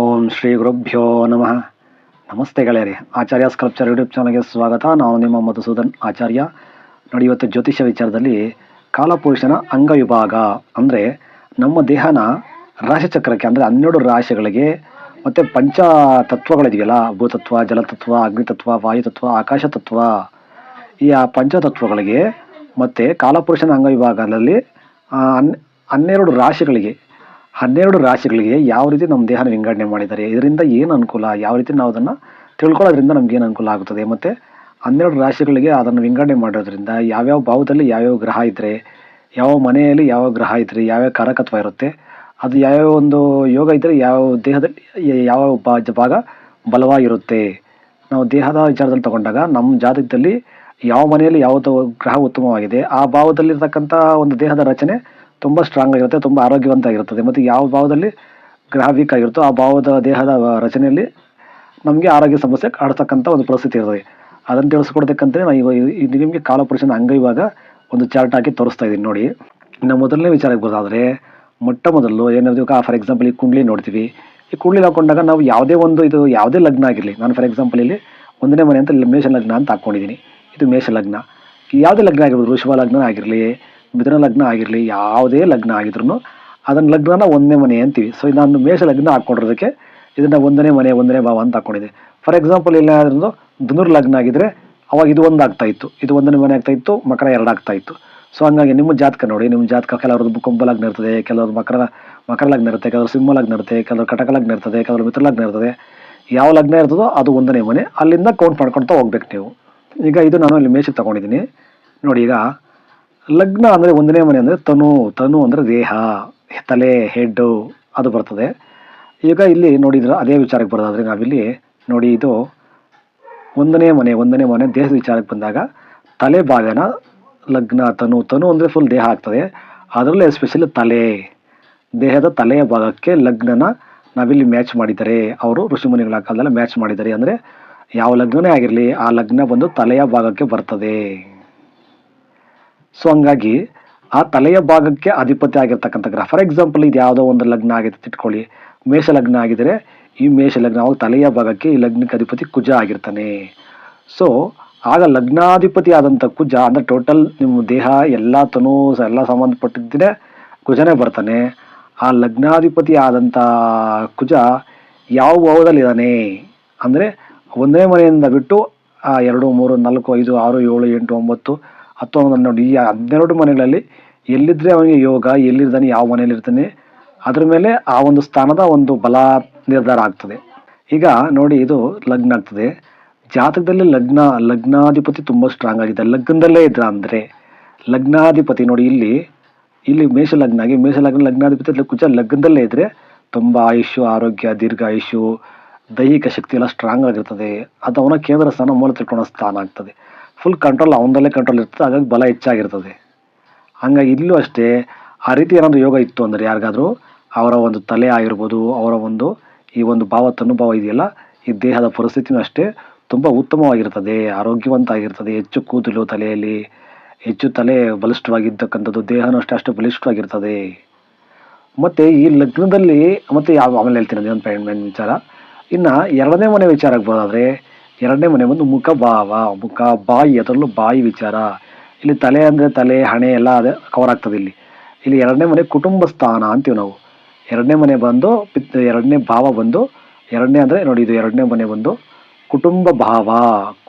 ಓಂ ಶ್ರೀ ಗುರುಭ್ಯೋ ನಮಃ. ನಮಸ್ತೆ ಗೆಳೆಯರಿ, ಆಚಾರ್ಯ ಸ್ಕಲ್ಪ್ಚರ್ ಯೂಟ್ಯೂಬ್ ಚಾನಲ್ಗೆ ಸ್ವಾಗತ. ನಾನು ನಿಮ್ಮ ಮಧುಸೂದನ್ ಆಚಾರ್ಯ. ನೋಡಿ ಜ್ಯೋತಿಷ್ಯ ವಿಚಾರದಲ್ಲಿ ಕಾಲಪುರುಷನ ಅಂಗವಿಭಾಗ, ಅಂದರೆ ನಮ್ಮ ದೇಹನ ರಾಶಿಚಕ್ರಕ್ಕೆ, ಅಂದರೆ ಹನ್ನೆರಡು ರಾಶಿಗಳಿಗೆ, ಮತ್ತು ಪಂಚ ತತ್ವಗಳಿದೆಯಲ್ಲ ಭೂತತ್ವ, ಜಲತತ್ವ, ಅಗ್ನಿತತ್ವ, ವಾಯುತತ್ವ ಆಕಾಶ ತತ್ವ ಈ ಆ ಪಂಚತತ್ವಗಳಿಗೆ, ಮತ್ತು ಕಾಲಪುರುಷನ ಅಂಗವಿಭಾಗದಲ್ಲಿ ಹನ್ನೆರಡು ರಾಶಿಗಳಿಗೆ ಹನ್ನೆರಡು ರಾಶಿಗಳಿಗೆ ಯಾವ ರೀತಿ ನಮ್ಮ ದೇಹನ ವಿಂಗಡಣೆ ಮಾಡಿದ್ದಾರೆ, ಇದರಿಂದ ಏನು ಅನುಕೂಲ, ಯಾವ ರೀತಿ ನಾವು ಅದನ್ನು ತಿಳ್ಕೊಳ್ಳೋದ್ರಿಂದ ನಮ್ಗೆ ಏನು ಅನುಕೂಲ ಆಗುತ್ತದೆ, ಮತ್ತು ಹನ್ನೆರಡು ರಾಶಿಗಳಿಗೆ ಅದನ್ನು ವಿಂಗಡಣೆ ಮಾಡೋದ್ರಿಂದ ಯಾವ್ಯಾವ ಭಾವದಲ್ಲಿ ಯಾವ್ಯಾವ ಗ್ರಹ ಇದ್ದರೆ ಯಾವ ಮನೆಯಲ್ಲಿ ಯಾವ ಗ್ರಹ ಇದ್ದರೆ ಯಾವ್ಯಾವ ಕಾರಕತ್ವ ಇರುತ್ತೆ, ಅದು ಯಾವ್ಯಾವ ಒಂದು ಯೋಗ ಇದ್ದರೆ ಯಾವ ದೇಹದಲ್ಲಿ ಯಾವ ಭಾಗ ಬಲವಾಗಿರುತ್ತೆ. ನಾವು ದೇಹದ ವಿಚಾರದಲ್ಲಿ ತಗೊಂಡಾಗ ನಮ್ಮ ಜಾತಕದಲ್ಲಿ ಯಾವ ಮನೆಯಲ್ಲಿ ಯಾವ ಗ್ರಹ ಉತ್ತಮವಾಗಿದೆ, ಆ ಭಾವದಲ್ಲಿರ್ತಕ್ಕಂಥ ಒಂದು ದೇಹದ ರಚನೆ ತುಂಬ ಸ್ಟ್ರಾಂಗ್ ಆಗಿರುತ್ತೆ, ತುಂಬ ಆರೋಗ್ಯವಂತ ಆಗಿರುತ್ತದೆ ಮತ್ತು ಯಾವ ಭಾವದಲ್ಲಿ ಗ್ರಹ ವೀಕ್ ಆಗಿರುತ್ತೋ ಆ ಭಾವದ, ದೇಹದ ರಚನೆಯಲ್ಲಿ ನಮಗೆ ಆರೋಗ್ಯ ಸಮಸ್ಯೆ ಕಾಡ್ತಕ್ಕಂಥ ಒಂದು ಪರಿಸ್ಥಿತಿ ಇರ್ತದೆ. ಅದನ್ನು ತಿಳಿಸ್ಕೊಡ್ಬೇಕಂತಲೇ ನಾನು ಇವಾಗ ನಿಮಗೆ ಕಾಲಪುರುಷನ ಅಂಗ ಇವಾಗ ಒಂದು ಚಾರ್ಟ್ ಹಾಕಿ ತೋರಿಸ್ತಾ ಇದ್ದೀನಿ ನೋಡಿ. ಇನ್ನು ಮೊದಲನೇ ವಿಚಾರಕ್ಕೆ ಬರೋದಾದರೆ ಮೊಟ್ಟ ಮೊದಲು ಏನಾದ್ರು ಫಾರ್ ಎಕ್ಸಾಂಪಲ್ ಈ ಕುಂಡ್ಲಿ ನೋಡ್ತೀವಿ. ಈ ಕುಂಡ್ಲಿ ಹಾಕೊಂಡಾಗ ನಾವು ಯಾವುದೇ ಒಂದು ಇದು, ಯಾವುದೇ ಲಗ್ನ ಆಗಿರಲಿ, ನಾನು ಫಾರ್ ಎಕ್ಸಾಂಪಲ್ ಇಲ್ಲಿ ಒಂದನೇ ಮನೆ ಅಂತ ಮೇಷ ಲಗ್ನ ಅಂತ ಹಾಕ್ಕೊಂಡಿದ್ದೀನಿ ಇದು ಮೇಷ ಲಗ್ನ. ಯಾವುದೇ ಲಗ್ನ ಆಗಿರ್ಬೋದು, ವೃಷಭ ಲಗ್ನ ಆಗಿರಲಿ ಮಿಥುನ ಲಗ್ನ ಆಗಿರಲಿ, ಯಾವುದೇ ಲಗ್ನ ಆಗಿದ್ರು ಅದನ್ನ ಲಗ್ನನ ಒಂದನೇ ಮನೆ ಅಂತೀವಿ. ಸೊ ನಾನು ಮೇಷ ಲಗ್ನ ಹಾಕ್ಕೊಂಡಿರೋದಕ್ಕೆ ಇದನ್ನು ಒಂದನೇ ಮನೆ, ಒಂದನೇ ಭಾವ ಅಂತ ಹಾಕ್ಕೊಂಡಿದ್ದೆ ಫಾರ್ ಎಕ್ಸಾಂಪಲ್ ಏನಾದ್ರೂ ಧನುರ್ ಲಗ್ನ ಆಗಿದ್ರೆ ಅವಾಗ ಇದು ಒಂದು ಆಗ್ತಾ ಇತ್ತು. ಇದು ಒಂದನೇ ಮನೆ ಆಗ್ತಾ ಇತ್ತು, ಮಕರ ಎರಡು ಆಗ್ತಾ ಇತ್ತು. ಸೊ ಹಂಗಾಗಿ ನಿಮ್ಮ ಜಾತಕ ನೋಡಿ, ನಿಮ್ಮ ಜಾತಕ ಕೆಲವ್ರದ್ದು ಕುಂಭ ಲಗ್ನ ಇರ್ತದೆ ಕೆಲವ್ರು ಮಕರ ಮಕರ ಲಗ್ನ ಇರುತ್ತೆ, ಕೆಲವರು ಸಿಂಹ ಲಗ್ನ ಇರುತ್ತೆ, ಕೆಲವರು ಕಟಕ ಲಗ್ನ ಇರ್ತದೆ, ಕೆಲವರು ಮಿತ್ರ ಲಗ್ನ ಇರ್ತದೆ. ಯಾವ ಲಗ್ನ ಇರ್ತದೋ ಅದು ಒಂದನೇ ಮನೆ. ಅಲ್ಲಿಂದ ಕೌಂಟ್ ಮಾಡ್ಕೊಳ್ತಾ ಹೋಗ್ಬೇಕು ನೀವು. ಈಗ ಇದು ನಾನು ಇಲ್ಲಿ ಮೇಷಕ್ಕೆ ತಗೊಂಡಿದ್ದೀನಿ. ನೋಡಿ ಈಗ ಲಗ್ನ ಅಂದರೆ ಒಂದನೇ ಮನೆ ಅಂದರೆ ತನು ತನು ಅಂದರೆ ದೇಹ, ತಲೆ ಹೆಡ್ಡು ಅದು ಬರ್ತದೆ. ಈಗ ಇಲ್ಲಿ ನೋಡಿದ್ರೆ ಅದೇ ವಿಚಾರಕ್ಕೆ ಬರೋದಾದರೆ ನಾವಿಲ್ಲಿ ನೋಡಿ ಇದು ಒಂದನೇ ಮನೆ ಒಂದನೇ ಮನೆ ದೇಹದ ವಿಚಾರಕ್ಕೆ ಬಂದಾಗ ತಲೆ ಭಾಗನ ಲಗ್ನ, ತನು ತನು ಅಂದರೆ ಫುಲ್ ದೇಹ ಆಗ್ತದೆ. ಅದರಲ್ಲೂ ಎಸ್ಪೆಷಲಿ ತಲೆ, ದೇಹದ ತಲೆಯ ಭಾಗಕ್ಕೆ ಲಗ್ನನ ನಾವಿಲ್ಲಿ ಮ್ಯಾಚ್ ಮಾಡಿದ್ದಾರೆ ಅವರು ಋಷಿಮುನಿಗಳ ಕಾಲದಲ್ಲಿ ಮ್ಯಾಚ್ ಮಾಡಿದ್ದಾರೆ ಅಂದರೆ ಯಾವ ಲಗ್ನನೇ ಆಗಿರಲಿ ಆ ಲಗ್ನ ಬಂದು ತಲೆಯ ಭಾಗಕ್ಕೆ ಬರ್ತದೆ. ಸೊ ಹಂಗಾಗಿ ಆ ತಲೆಯ ಭಾಗಕ್ಕೆ ಅಧಿಪತಿ ಆಗಿರ್ತಕ್ಕಂಥ ಗ್ರಹ ಫಾರ್ ಎಕ್ಸಾಂಪಲ್ ಇದು ಯಾವುದೋ ಒಂದು ಲಗ್ನ ಆಗಿದೆ ತಿಟ್ಕೊಳ್ಳಿ. ಮೇಷ ಲಗ್ನ ಆಗಿದ್ರೆ ಈ ಮೇಷ ಲಗ್ನ ಅವಾಗ ತಲೆಯ ಭಾಗಕ್ಕೆ ಈ ಲಗ್ನಕ್ಕೆ ಅಧಿಪತಿ ಕುಜ ಆಗಿರ್ತಾನೆ. ಸೊ ಆಗ ಲಗ್ನಾಧಿಪತಿ ಆದಂಥ ಕುಜ, ಅಂದರೆ ಟೋಟಲ್ ನಿಮ್ಮ ದೇಹ ಎಲ್ಲ ತನು ಎಲ್ಲ ಸಂಬಂಧಪಟ್ಟಿದ್ದರೆ ಕುಜನೇ ಬರ್ತಾನೆ. ಆ ಲಗ್ನಾಧಿಪತಿ ಆದಂಥ ಕುಜ ಯಾವ ಭಾವದಲ್ಲಿ ಇದ್ದಾನೆ ಅಂದರೆ ಒಂದನೇ ಮನೆಯಿಂದ ಬಿಟ್ಟು ಎರಡು, ಮೂರು, ನಾಲ್ಕು, ಐದು, ಆರು, ಏಳು, ಎಂಟು, ಒಂಬತ್ತು ಹನ್ನೊಂದು ನೋಡಿ, ಈ ಹನ್ನೆರಡು ಮನೆಗಳಲ್ಲಿ ಎಲ್ಲಿದ್ರೆ ಅವನಿಗೆ ಯೋಗ ಎಲ್ಲಿರ್ತಾನೆ ಯಾವ ಮನೇಲಿ ಇರ್ತಾನೆ ಅದ್ರ ಮೇಲೆ ಆ ಒಂದು ಸ್ಥಾನದ ಒಂದು ಬಲ ನಿರ್ಧಾರ ಆಗ್ತದೆ. ಈಗ ನೋಡಿ, ಇದು ಲಗ್ನ ಆಗ್ತದೆ. ಜಾತಕದಲ್ಲಿ ಲಗ್ನ, ಲಗ್ನಾಧಿಪತಿ ತುಂಬ ಸ್ಟ್ರಾಂಗ್ ಆಗಿದೆ ಲಗ್ನದಲ್ಲೇ ಇದ್ರ ಅಂದರೆ, ಲಗ್ನಾಧಿಪತಿ ನೋಡಿ, ಇಲ್ಲಿ ಇಲ್ಲಿ ಮೇಷ ಲಗ್ನ ಆಗಿ, ಮೇಷ ಲಗ್ನ, ಲಗ್ನಾಧಿಪತಿ ಕುಚ ಲಗ್ನದಲ್ಲೇ ಇದ್ದರೆ ತುಂಬ ಆಯುಷ್ಯು, ಆರೋಗ್ಯ, ದೀರ್ಘ ಆಯುಷ್ಯು, ದೈಹಿಕ ಶಕ್ತಿ ಎಲ್ಲ ಸ್ಟ್ರಾಂಗ್ ಆಗಿರ್ತದೆ. ಅದು ಅವನ ಕೇಂದ್ರ ಸ್ಥಾನ, ಮೂಲ ತಿಳ್ಕೊಳ್ಳೋ ಸ್ಥಾನ ಆಗ್ತದೆ. ಫುಲ್ ಕಂಟ್ರೋಲ್ ಅವನದಲ್ಲೇ ಕಂಟ್ರೋಲ್ ಇರ್ತದೆ. ಹಾಗಾಗಿ ಬಲ ಹೆಚ್ಚಾಗಿರ್ತದೆ. ಹಾಗಾಗಿ ಇಲ್ಲೂ ಅಷ್ಟೇ, ಆ ರೀತಿ ಏನಾದರೂ ಯೋಗ ಇತ್ತು ಅಂದರೆ ಯಾರಿಗಾದರೂ ಅವರ ಒಂದು ತಲೆ ಆಗಿರ್ಬೋದು, ಅವರ ಒಂದು ಈ ಒಂದು ಭಾವ ತನುಭಾವ ಇದೆಯಲ್ಲ, ಈ ದೇಹದ ಪರಿಸ್ಥಿತಿನೂ ಅಷ್ಟೇ ತುಂಬ ಉತ್ತಮವಾಗಿರ್ತದೆ ಆರೋಗ್ಯವಂತ ಆಗಿರ್ತದೆ ಹೆಚ್ಚು ಕೂದಲು ತಲೆಯಲ್ಲಿ, ಹೆಚ್ಚು ತಲೆ ಬಲಿಷ್ಠವಾಗಿದ್ದಕ್ಕಂಥದ್ದು ದೇಹನೂ ಅಷ್ಟೇ, ಅಷ್ಟು ಬಲಿಷ್ಠವಾಗಿರ್ತದೆ. ಮತ್ತು ಈ ಲಗ್ನದಲ್ಲಿ, ಮತ್ತು ಯಾವ ಆಮೇಲೆ ಹೇಳ್ತೀನಿ ಅದೇನು ಪೇಮೆಂಟ್ ವಿಚಾರ. ಇನ್ನು ಎರಡನೇ ಮನೆ ವಿಚಾರಕ್ಕೆ ಬರೋದಾದ್ರೆ ಎರಡನೇ ಮನೆ ಬಂದು ಮುಖ ಭಾವ ಮುಖ, ಬಾಯಿ, ಅದರಲ್ಲೂ ಬಾಯಿ ವಿಚಾರ. ಇಲ್ಲಿ ತಲೆ ಅಂದರೆ ತಲೆ, ಹಣೆ ಎಲ್ಲ ಅದೇ ಕವರ್ ಆಗ್ತದೆ ಇಲ್ಲಿ. ಇಲ್ಲಿ ಎರಡನೇ ಮನೆ ಕುಟುಂಬ ಸ್ಥಾನ ಅಂತೀವಿ ನಾವು. ಎರಡನೇ ಮನೆ ಬಂದು ಪಿತ್, ಎರಡನೇ ಭಾವ ಬಂದು, ಎರಡನೇ ಅಂದರೆ ನೋಡಿ ಇದು ಎರಡನೇ ಮನೆ ಬಂದು ಕುಟುಂಬ ಭಾವ,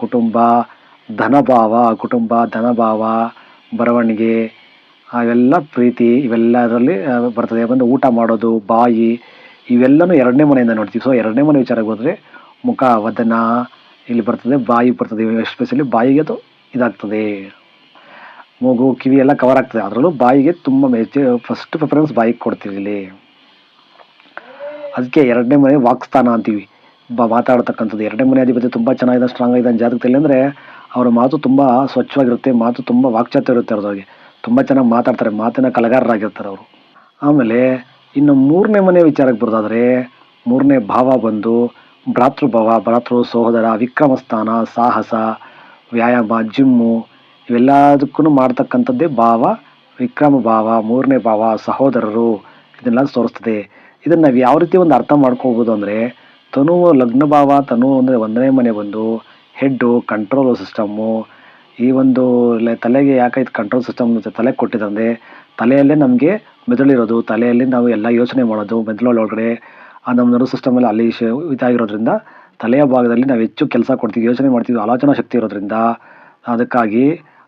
ಕುಟುಂಬ ಧನಭಾವ ಕುಟುಂಬ ಧನಭಾವ ಬರವಣಿಗೆ, ಅವೆಲ್ಲ ಪ್ರೀತಿ ಇವೆಲ್ಲದರಲ್ಲಿ ಅದರಲ್ಲಿ ಬರ್ತದೆ. ಬಂದು ಊಟ ಮಾಡೋದು, ಬಾಯಿ, ಇವೆಲ್ಲನೂ ಎರಡನೇ ಮನೆಯಿಂದ ನೋಡ್ತೀವಿ. ಸೊ ಎರಡನೇ ಮನೆ ವಿಚಾರಕ್ಕೆ ಹೋದರೆ ಮುಖ, ವದನ ಇಲ್ಲಿ ಬರ್ತದೆ, ಬಾಯಿ ಬರ್ತದೆ ಎಸ್ಪೆಷಲಿ ಬಾಯಿಗೆ ಅದು ಇದಾಗ್ತದೆ. ಮೂಗು, ಕಿವಿ ಎಲ್ಲ ಕವರ್ ಆಗ್ತದೆ. ಅದರಲ್ಲೂ ಬಾಯಿಗೆ ತುಂಬ ಮೆಚ್ಚು ಫಸ್ಟ್ ಪ್ರಿಫರೆನ್ಸ್ ಬಾಯಿಗೆ ಕೊಡ್ತೀವಿ ಇಲ್ಲಿ. ಅದಕ್ಕೆ ಎರಡನೇ ಮನೆ ವಾಕ್ಸ್ಥಾನ ಅಂತೀವಿ. ಬ, ಮಾತಾಡ್ತಕ್ಕಂಥದ್ದು. ಎರಡನೇ ಮನೆ ಅಧಿಪತಿ ತುಂಬ ಚೆನ್ನಾಗಿದೆ ಸ್ಟ್ರಾಂಗ್ ಆಗಿದೆ ಜಾತಕದಲ್ಲಿ ಅಂದರೆ ಅವರ ಮಾತು ತುಂಬ ಸ್ವಚ್ಛವಾಗಿರುತ್ತೆ, ಮಾತು ತುಂಬ ವಾಕ್ಚಾತ್ಯ ಇರುತ್ತೆ ಅವ್ರಿಗೆ ತುಂಬ ಚೆನ್ನಾಗಿ ಮಾತಾಡ್ತಾರೆ, ಮಾತಿನ ಕಲಗಾರರಾಗಿರ್ತಾರೆ ಅವರು. ಆಮೇಲೆ ಇನ್ನು ಮೂರನೇ ಮನೆ ವಿಚಾರಕ್ಕೆ ಬರೋದಾದರೆ ಮೂರನೇ ಭಾವ ಬಂದು ಭ್ರಾತೃಭಾವ, ಭ್ರಾತೃ ಸಹೋದರ ವಿಕ್ರಮ ಸ್ಥಾನ ಸಾಹಸ, ವ್ಯಾಯಾಮ, ಜಿಮ್ಮು ಇವೆಲ್ಲದಕ್ಕೂ ಮಾಡ್ತಕ್ಕಂಥದ್ದೇ ಭಾವ, ವಿಕ್ರಮ ಭಾವ, ಮೂರನೇ ಭಾವ, ಸಹೋದರರು, ಇದನ್ನೆಲ್ಲ ತೋರಿಸ್ತದೆ. ಇದನ್ನು ನಾವು ಯಾವ ರೀತಿ ಒಂದು ಅರ್ಥ ಮಾಡ್ಕೋಬೋದು ಅಂದರೆ, ತನು ಲಗ್ನ ಭಾವ, ತನು ಅಂದರೆ ಒಂದನೇ ಮನೆ ಬಂದು, ಹೆಡ್ಡು ಕಂಟ್ರೋಲ್ ಸಿಸ್ಟಮ್ಮು ಈ ಒಂದು ತಲೆಗೆ ಯಾಕೆ ಕಂಟ್ರೋಲ್ ಸಿಸ್ಟಮ್ ತಲೆಗೆ ಕೊಟ್ಟಿದಂದರೆ ತಲೆಯಲ್ಲೇ ನಮಗೆ ಮೆದುಳಿರೋದು, ತಲೆಯಲ್ಲಿ ನಾವು ಎಲ್ಲ ಯೋಚನೆ ಮಾಡೋದು, ಮೆದುಳೊಳಗಡೆ ನಮ್ಮ ನರ್ವ್ ಸಿಸ್ಟಮಲ್ಲಿ ಅಲ್ಲಿ ಇದಾಗಿರೋದ್ರಿಂದ ತಲೆಯ ಭಾಗದಲ್ಲಿ ನಾವು ಹೆಚ್ಚು ಕೆಲಸ ಕೊಡ್ತೀವಿ, ಯೋಚನೆ ಮಾಡ್ತೀವಿ, ಆಲೋಚನಾ ಶಕ್ತಿ ಇರೋದ್ರಿಂದ. ಅದಕ್ಕಾಗಿ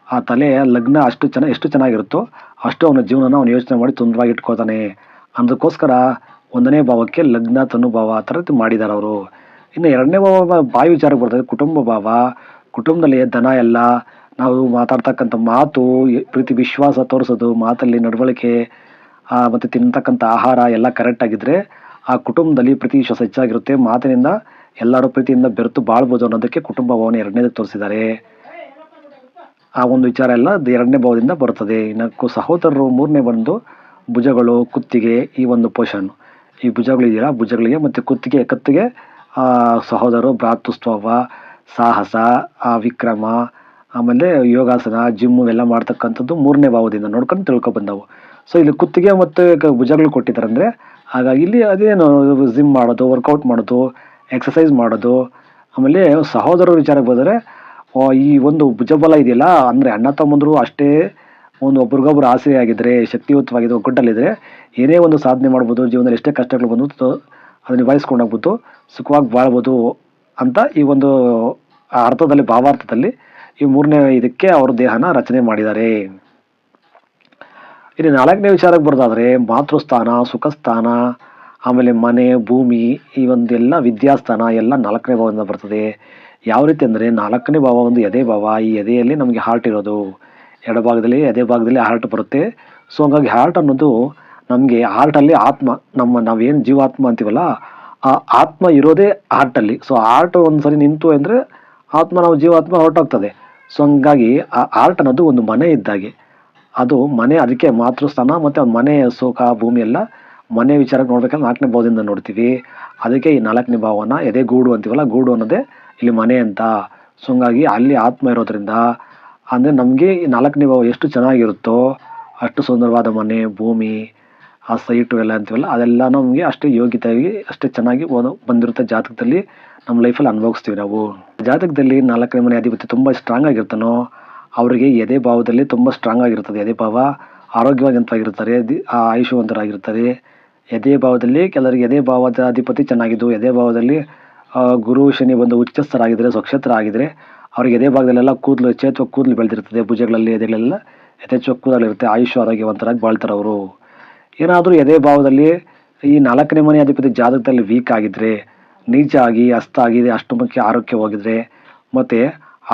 ಆ ತಲೆಯ ಲಗ್ನ ಅಷ್ಟು ಚೆನ್ನ, ಎಷ್ಟು ಚೆನ್ನಾಗಿರುತ್ತೋ ಅಷ್ಟು ಅವನ ಜೀವನನ ಅವನು ಯೋಚನೆ ಮಾಡಿ ಸುಂದರವಾಗಿ ಇಟ್ಕೋತಾನೆ ಅದಕ್ಕೋಸ್ಕರ ಒಂದನೇ ಭಾವಕ್ಕೆ ಲಗ್ನ ತನು ಭಾವ ಆ ಥರದ್ದು ಮಾಡಿದ್ದಾರೆ ಅವರು. ಇನ್ನು ಎರಡನೇ ಭಾವ ಬಾಯಿ ವಿಚಾರಕ್ಕೆ ಬರ್ತದೆ, ಕುಟುಂಬ ಭಾವ. ಕುಟುಂಬದಲ್ಲಿ ದನ ಎಲ್ಲ, ನಾವು ಮಾತಾಡ್ತಕ್ಕಂಥ ಮಾತು ಪ್ರೀತಿ, ವಿಶ್ವಾಸ ತೋರಿಸೋದು, ಮಾತಲ್ಲಿ ನಡವಳಿಕೆ ಮತ್ತು ತಿನ್ನತಕ್ಕಂಥ ಆಹಾರ ಎಲ್ಲ ಕರೆಕ್ಟಾಗಿದ್ದರೆ ಆ ಕುಟುಂಬದಲ್ಲಿ ಪ್ರೀತಿ ವಿಶ್ವಾಸ ಹೆಚ್ಚಾಗಿರುತ್ತೆ. ಮಾತಿನಿಂದ ಎಲ್ಲರೂ ಪ್ರೀತಿಯಿಂದ ಬೆರೆತು ಬಾಳ್ಬೋದು ಅನ್ನೋದಕ್ಕೆ ಕುಟುಂಬ ಭಾವನೆ ಎರಡನೇದಕ್ಕೆ ತೋರಿಸಿದ್ದಾರೆ. ಆ ಒಂದು ವಿಚಾರ ಎಲ್ಲ ಎರಡನೇ ಭಾವದಿಂದ ಬರುತ್ತದೆ. ಇನ್ನು ಸಹೋದರರು ಮೂರನೇ ಬಂದು ಭುಜಗಳು ಕುತ್ತಿಗೆ ಈ ಒಂದು ಪೋಷನ್ ಈ ಭುಜಗಳಿದ್ದೀರಾ ಭುಜಗಳಿಗೆ ಮತ್ತು ಕುತ್ತಿಗೆ ಕತ್ತಿಗೆ ಆ, ಸಹೋದರರು ಭ್ರಾತೃತ್ವ ಸಾಹಸ ಆ ವಿಕ್ರಮ ಆಮೇಲೆ ಯೋಗಾಸನ ಜಿಮ್ಮು ಎಲ್ಲ ಮಾಡ್ತಕ್ಕಂಥದ್ದು ಮೂರನೇ ಭಾವದಿಂದ ನೋಡ್ಕೊಂಡು ತಿಳ್ಕೊಬಂದವು ಸೊ ಇಲ್ಲಿ ಕುತ್ತಿಗೆ ಮತ್ತು ಭುಜಗಳು ಕೊಟ್ಟಿದ್ದಾರೆ ಅಂದರೆ ಹಾಗಾಗಿ ಇಲ್ಲಿ ಅದೇನು ಜಿಮ್ ಮಾಡೋದು ವರ್ಕೌಟ್ ಮಾಡೋದು ಎಕ್ಸಸೈಸ್ ಮಾಡೋದು, ಆಮೇಲೆ ಸಹೋದರರ ವಿಚಾರಕ್ಕೆ ಬಂದರೆ ಈ ಒಂದು ಭುಜಬಲ ಇದೆಯಲ್ಲ, ಅಂದರೆ ಅಣ್ಣ ತಮ್ಮಂದರು ಅಷ್ಟೇ ಒಂದು ಒಬ್ರಿಗೊಬ್ರು ಆಸೆ ಆಗಿದ್ರೆ ಶಕ್ತಿಯುತವಾಗಿದ್ದು ಒಗ್ಗಟ್ಟಲ್ಲಿದ್ದರೆ ಏನೇ ಒಂದು ಸಾಧನೆ ಮಾಡ್ಬೋದು, ಜೀವನದಲ್ಲಿ ಎಷ್ಟೇ ಕಷ್ಟಗಳು ಬಂದು ಅದನ್ನು ನಿಭಾಯಿಸ್ಕೊಂಡು ಹೋಗ್ಬೋದು, ಸುಖವಾಗಿ ಬಾಳ್ಬೋದು ಅಂತ ಈ ಒಂದು ಅರ್ಥದಲ್ಲಿ, ಭಾವಾರ್ಥದಲ್ಲಿ ಈ ಮೂರನೇ ಇದಕ್ಕೆ ಅವ್ರ ದೇಹನ ರಚನೆ ಮಾಡಿದ್ದಾರೆ. ಇನ್ನು ನಾಲ್ಕನೇ ವಿಚಾರಕ್ಕೆ ಬರೋದಾದರೆ ಮಾತೃಸ್ಥಾನ, ಸುಖಸ್ಥಾನ, ಆಮೇಲೆ ಮನೆ, ಭೂಮಿ ಈ ಒಂದೆಲ್ಲ ವಿದ್ಯಾಸ್ಥಾನ ಎಲ್ಲ ನಾಲ್ಕನೇ ಭಾವದಿಂದ ಬರ್ತದೆ. ಯಾವ ರೀತಿ ಅಂದರೆ ನಾಲ್ಕನೇ ಭಾವ ಒಂದು ಎದೆ ಭಾವ, ಈ ಎದೆಯಲ್ಲಿ ನಮಗೆ ಹಾರ್ಟ್ ಇರೋದು. ಎಡಭಾಗದಲ್ಲಿ ಎದೆ ಭಾಗದಲ್ಲಿ ಹಾರ್ಟ್ ಬರುತ್ತೆ. ಸೊ ಹಂಗಾಗಿ ಹಾರ್ಟ್ ಅನ್ನೋದು ನಮಗೆ ಹಾರ್ಟಲ್ಲಿ ಆತ್ಮ, ನಮ್ಮ ನಾವೇನು ಜೀವಾತ್ಮ ಅಂತೀವಲ್ಲ, ಆ ಆತ್ಮ ಇರೋದೇ ಹಾರ್ಟಲ್ಲಿ ಸೊ ಹಾರ್ಟ್ ಒಂದು ಸರಿ ನಿಂತು ಅಂದರೆ ಆತ್ಮ ನಾವು ಜೀವಾತ್ಮ ಹೊರಟೋಗ್ತದೆ. ಸೊ ಹಂಗಾಗಿ ಆ ಹಾರ್ಟ್ ಅನ್ನೋದು ಒಂದು ಮನೆ ಇದ್ದಾಗೆ. ಅದು ಮನೆ ಅದಕ್ಕೆ ಮಾತೃಸ್ಥಾನ, ಮತ್ತು ಮನೆ ಸುಖ ಭೂಮಿ ಎಲ್ಲ ಮನೆ ವಿಚಾರಕ್ಕೆ ನೋಡ್ಬೇಕಂದ್ರೆ ನಾಲ್ಕನೇ ಭಾವದಿಂದ ನೋಡ್ತೀವಿ. ಅದಕ್ಕೆ ಈ ನಾಲ್ಕನೇ ಭಾವನ, ಎದೆ ಗೂಡು ಅಂತೀವಲ್ಲ, ಗೂಡು ಅನ್ನೋದೇ ಇಲ್ಲಿ ಮನೆ ಅಂತ. ಸೊ ಹಂಗಾಗಿ ಅಲ್ಲಿ ಆತ್ಮ ಇರೋದ್ರಿಂದ, ಅಂದರೆ ನಮಗೆ ಈ ನಾಲ್ಕನೇ ಭಾವ ಎಷ್ಟು ಚೆನ್ನಾಗಿರುತ್ತೋ, ಅಷ್ಟು ಸುಂದರವಾದ ಮನೆ, ಭೂಮಿ, ಆ ಸೈಟು ಎಲ್ಲ ಅಂತೀವಲ್ಲ, ಅದೆಲ್ಲ ನಮಗೆ ಅಷ್ಟೇ ಯೋಗ್ಯತೆಯಾಗಿ, ಅಷ್ಟೇ ಚೆನ್ನಾಗಿ ಬಂದಿರುತ್ತೆ ಜಾತಕದಲ್ಲಿ. ನಮ್ಮ ಲೈಫಲ್ಲಿ ಅನುಭವಿಸ್ತೀವಿ ನಾವು. ಜಾತಕದಲ್ಲಿ ನಾಲ್ಕನೇ ಮನೆ ಅಧಿಪತಿ ತುಂಬ ಸ್ಟ್ರಾಂಗ್ ಆಗಿರ್ತಾನೋ ಅವರಿಗೆ ಎದೆ ಭಾವದಲ್ಲಿ ತುಂಬ ಸ್ಟ್ರಾಂಗ್ ಆಗಿರ್ತದೆ ಎದೆ ಭಾವ ಆರೋಗ್ಯವಾದಂತಾಗಿರ್ತಾರೆ ದಿ- ಎದೆ ಭಾವದಲ್ಲಿ ಕೆಲವರಿಗೆ ಎದೆ ಭಾವದ ಅಧಿಪತಿ ಚೆನ್ನಾಗಿದ್ದು, ಎದೆ ಭಾವದಲ್ಲಿ ಗುರು ಶನಿ ಬಂದು ಉಚ್ಚಸ್ಥರಾಗಿದ್ದರೆ ಆಗಿದ್ದರೆ ಅವ್ರಿಗೆ ಎದೆ ಭಾಗದಲ್ಲೆಲ್ಲ ಕೂದಲು ಯಥೇಚ್ಛ ಕೂದಲು ಬೆಳೆದಿರ್ತದೆ ಭುಜಗಳಲ್ಲಿ, ಎದೆಗಳೆಲ್ಲ ಯಥೇಚ್ಛ ಕೂದಲಿರುತ್ತೆ ಆಯುಷ್ಯ ಆರೋಗ್ಯವಂತರಾಗಿ ಬಾಳ್ತಾರೆ ಅವರು. ಏನಾದರೂ ಎದೆ ಭಾವದಲ್ಲಿ ಈ ನಾಲ್ಕನೇ ಮನೆ ಅಧಿಪತಿ ಜಾತಕದಲ್ಲಿ ವೀಕ್ ಆಗಿದ್ದರೆ ನೀಚ ಆಗಿ ಹಸ್ತ ಆಗಿದೆ ಅಷ್ಟಮಕ್ಕೆ ಆರೋಗ್ಯ ಹೋಗಿದ್ರೆ ಮತ್ತು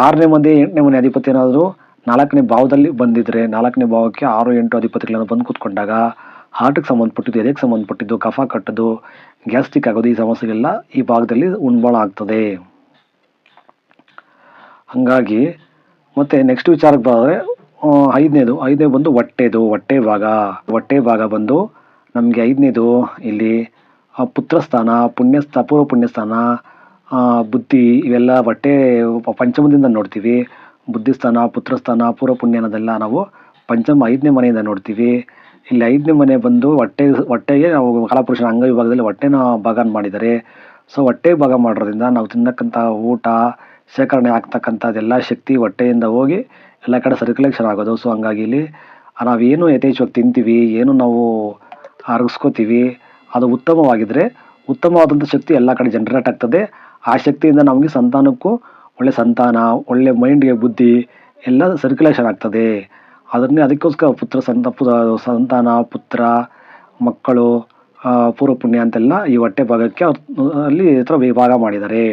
ಆರನೇ ಮಂದಿ, ಎಂಟನೇ ಮನೆ ಅಧಿಪತಿ ಏನಾದರೂ ನಾಲ್ಕನೇ ಭಾವದಲ್ಲಿ ಬಂದಿದ್ರೆ, ನಾಲ್ಕನೇ ಭಾವಕ್ಕೆ ಆರು, ಎಂಟು ಅಧಿಪತಿಗಳನ್ನು ಬಂದು ಕೂತ್ಕೊಂಡಾಗ ಹಾರ್ಟಿಗೆ ಸಂಬಂಧಪಟ್ಟಿದ್ದು, ಎದೆಗೆ ಸಂಬಂಧಪಟ್ಟಿದ್ದು, ಕಫ ಕಟ್ಟೋದು ಗ್ಯಾಸ್ಟ್ರಿಕ್ ಆಗೋದು, ಈ ಸಮಸ್ಯೆಗೆಲ್ಲ ಈ ಭಾಗದಲ್ಲಿ ಉಣ್ಬಾಳ ಆಗ್ತದೆ. ಹಾಗಾಗಿ ಮತ್ತೆ ನೆಕ್ಸ್ಟ್ ವಿಚಾರಕ್ಕೆ ಬಂದರೆ ಐದನೇದು, ಐದನೇ ಬಂದು ಹೊಟ್ಟೆದು, ಹೊಟ್ಟೆ ಭಾಗ ಹೊಟ್ಟೆ ಭಾಗ ಬಂದು ನಮಗೆ ಐದನೇದು ಇಲ್ಲಿ ಪುತ್ರಸ್ಥಾನ, ಪುಣ್ಯಸ್ಥ ಪೂರ್ವ ಪುಣ್ಯಸ್ಥಾನ ಬುದ್ಧಿ ಇವೆಲ್ಲ ಬಟ್ಟೆ ಪಂಚಮದಿಂದ ನೋಡ್ತೀವಿ. ಬುದ್ಧಿಸ್ಥಾನ, ಪುತ್ರಸ್ಥಾನ ಪೂರ್ವ ಪುಣ್ಯ ಅನ್ನೋದೆಲ್ಲ ನಾವು ಪಂಚಮ, ಐದನೇ ಮನೆಯಿಂದ ನೋಡ್ತೀವಿ. ಇಲ್ಲಿ ಐದನೇ ಮನೆ ಬಂದು ಹೊಟ್ಟೆ, ಹೊಟ್ಟೆಗೆ ನಾವು ಕಾಲಪುರುಷನ ಅಂಗವಿಭಾಗದಲ್ಲಿ ಹೊಟ್ಟೆನ ಭಾಗ ಮಾಡಿದ್ದಾರೆ. ಸೊ ಹೊಟ್ಟೆ ಭಾಗ ಮಾಡೋದ್ರಿಂದ ನಾವು ತಿನ್ನಕ್ಕಂಥ ಊಟ, ಶೇಖರಣೆ ಆಗ್ತಕ್ಕಂಥದ್ದೆಲ್ಲ ಶಕ್ತಿ ಹೊಟ್ಟೆಯಿಂದ ಹೋಗಿ ಎಲ್ಲ ಕಡೆ ಸರ್ಕ್ಯುಲೇಷನ್ ಆಗೋದು. ಸೊ ಹಂಗಾಗಿ ಇಲ್ಲಿ ನಾವೇನು ಯಥೇಚ್ಛವಾಗಿ ತಿಂತೀವಿ, ಏನು ನಾವು ಅರಗಿಸ್ಕೋತೀವಿ, ಅದು ಉತ್ತಮವಾಗಿದ್ದರೆ ಉತ್ತಮವಾದಂಥ ಶಕ್ತಿ ಎಲ್ಲ ಕಡೆ ಜನ್ರೇಟ್ ಆಗ್ತದೆ. ಆ ಶಕ್ತಿಯಿಂದ ನಮಗೆ ಸಂತಾನಕ್ಕೂ ಒಳ್ಳೆ ಸಂತಾನ, ಒಳ್ಳೆ ಮೈಂಡ್ಗೆ ಬುದ್ಧಿ ಎಲ್ಲ ಸರ್ಕ್ಯುಲೇಷನ್ ಆಗ್ತದೆ. ಅದನ್ನೇ ಅದಕ್ಕೋಸ್ಕರ ಪುತ್ರ ಸಂತ ಸಂತಾನ, ಪುತ್ರ, ಮಕ್ಕಳು ಪೂರ್ವ ಪುಣ್ಯ ಅಂತೆಲ್ಲ ಈ ಹೊಟ್ಟೆ ಭಾಗಕ್ಕೆ ಅಲ್ಲಿ ಥರ ವಿಭಾಗ ಮಾಡಿದ್ದಾರೆ.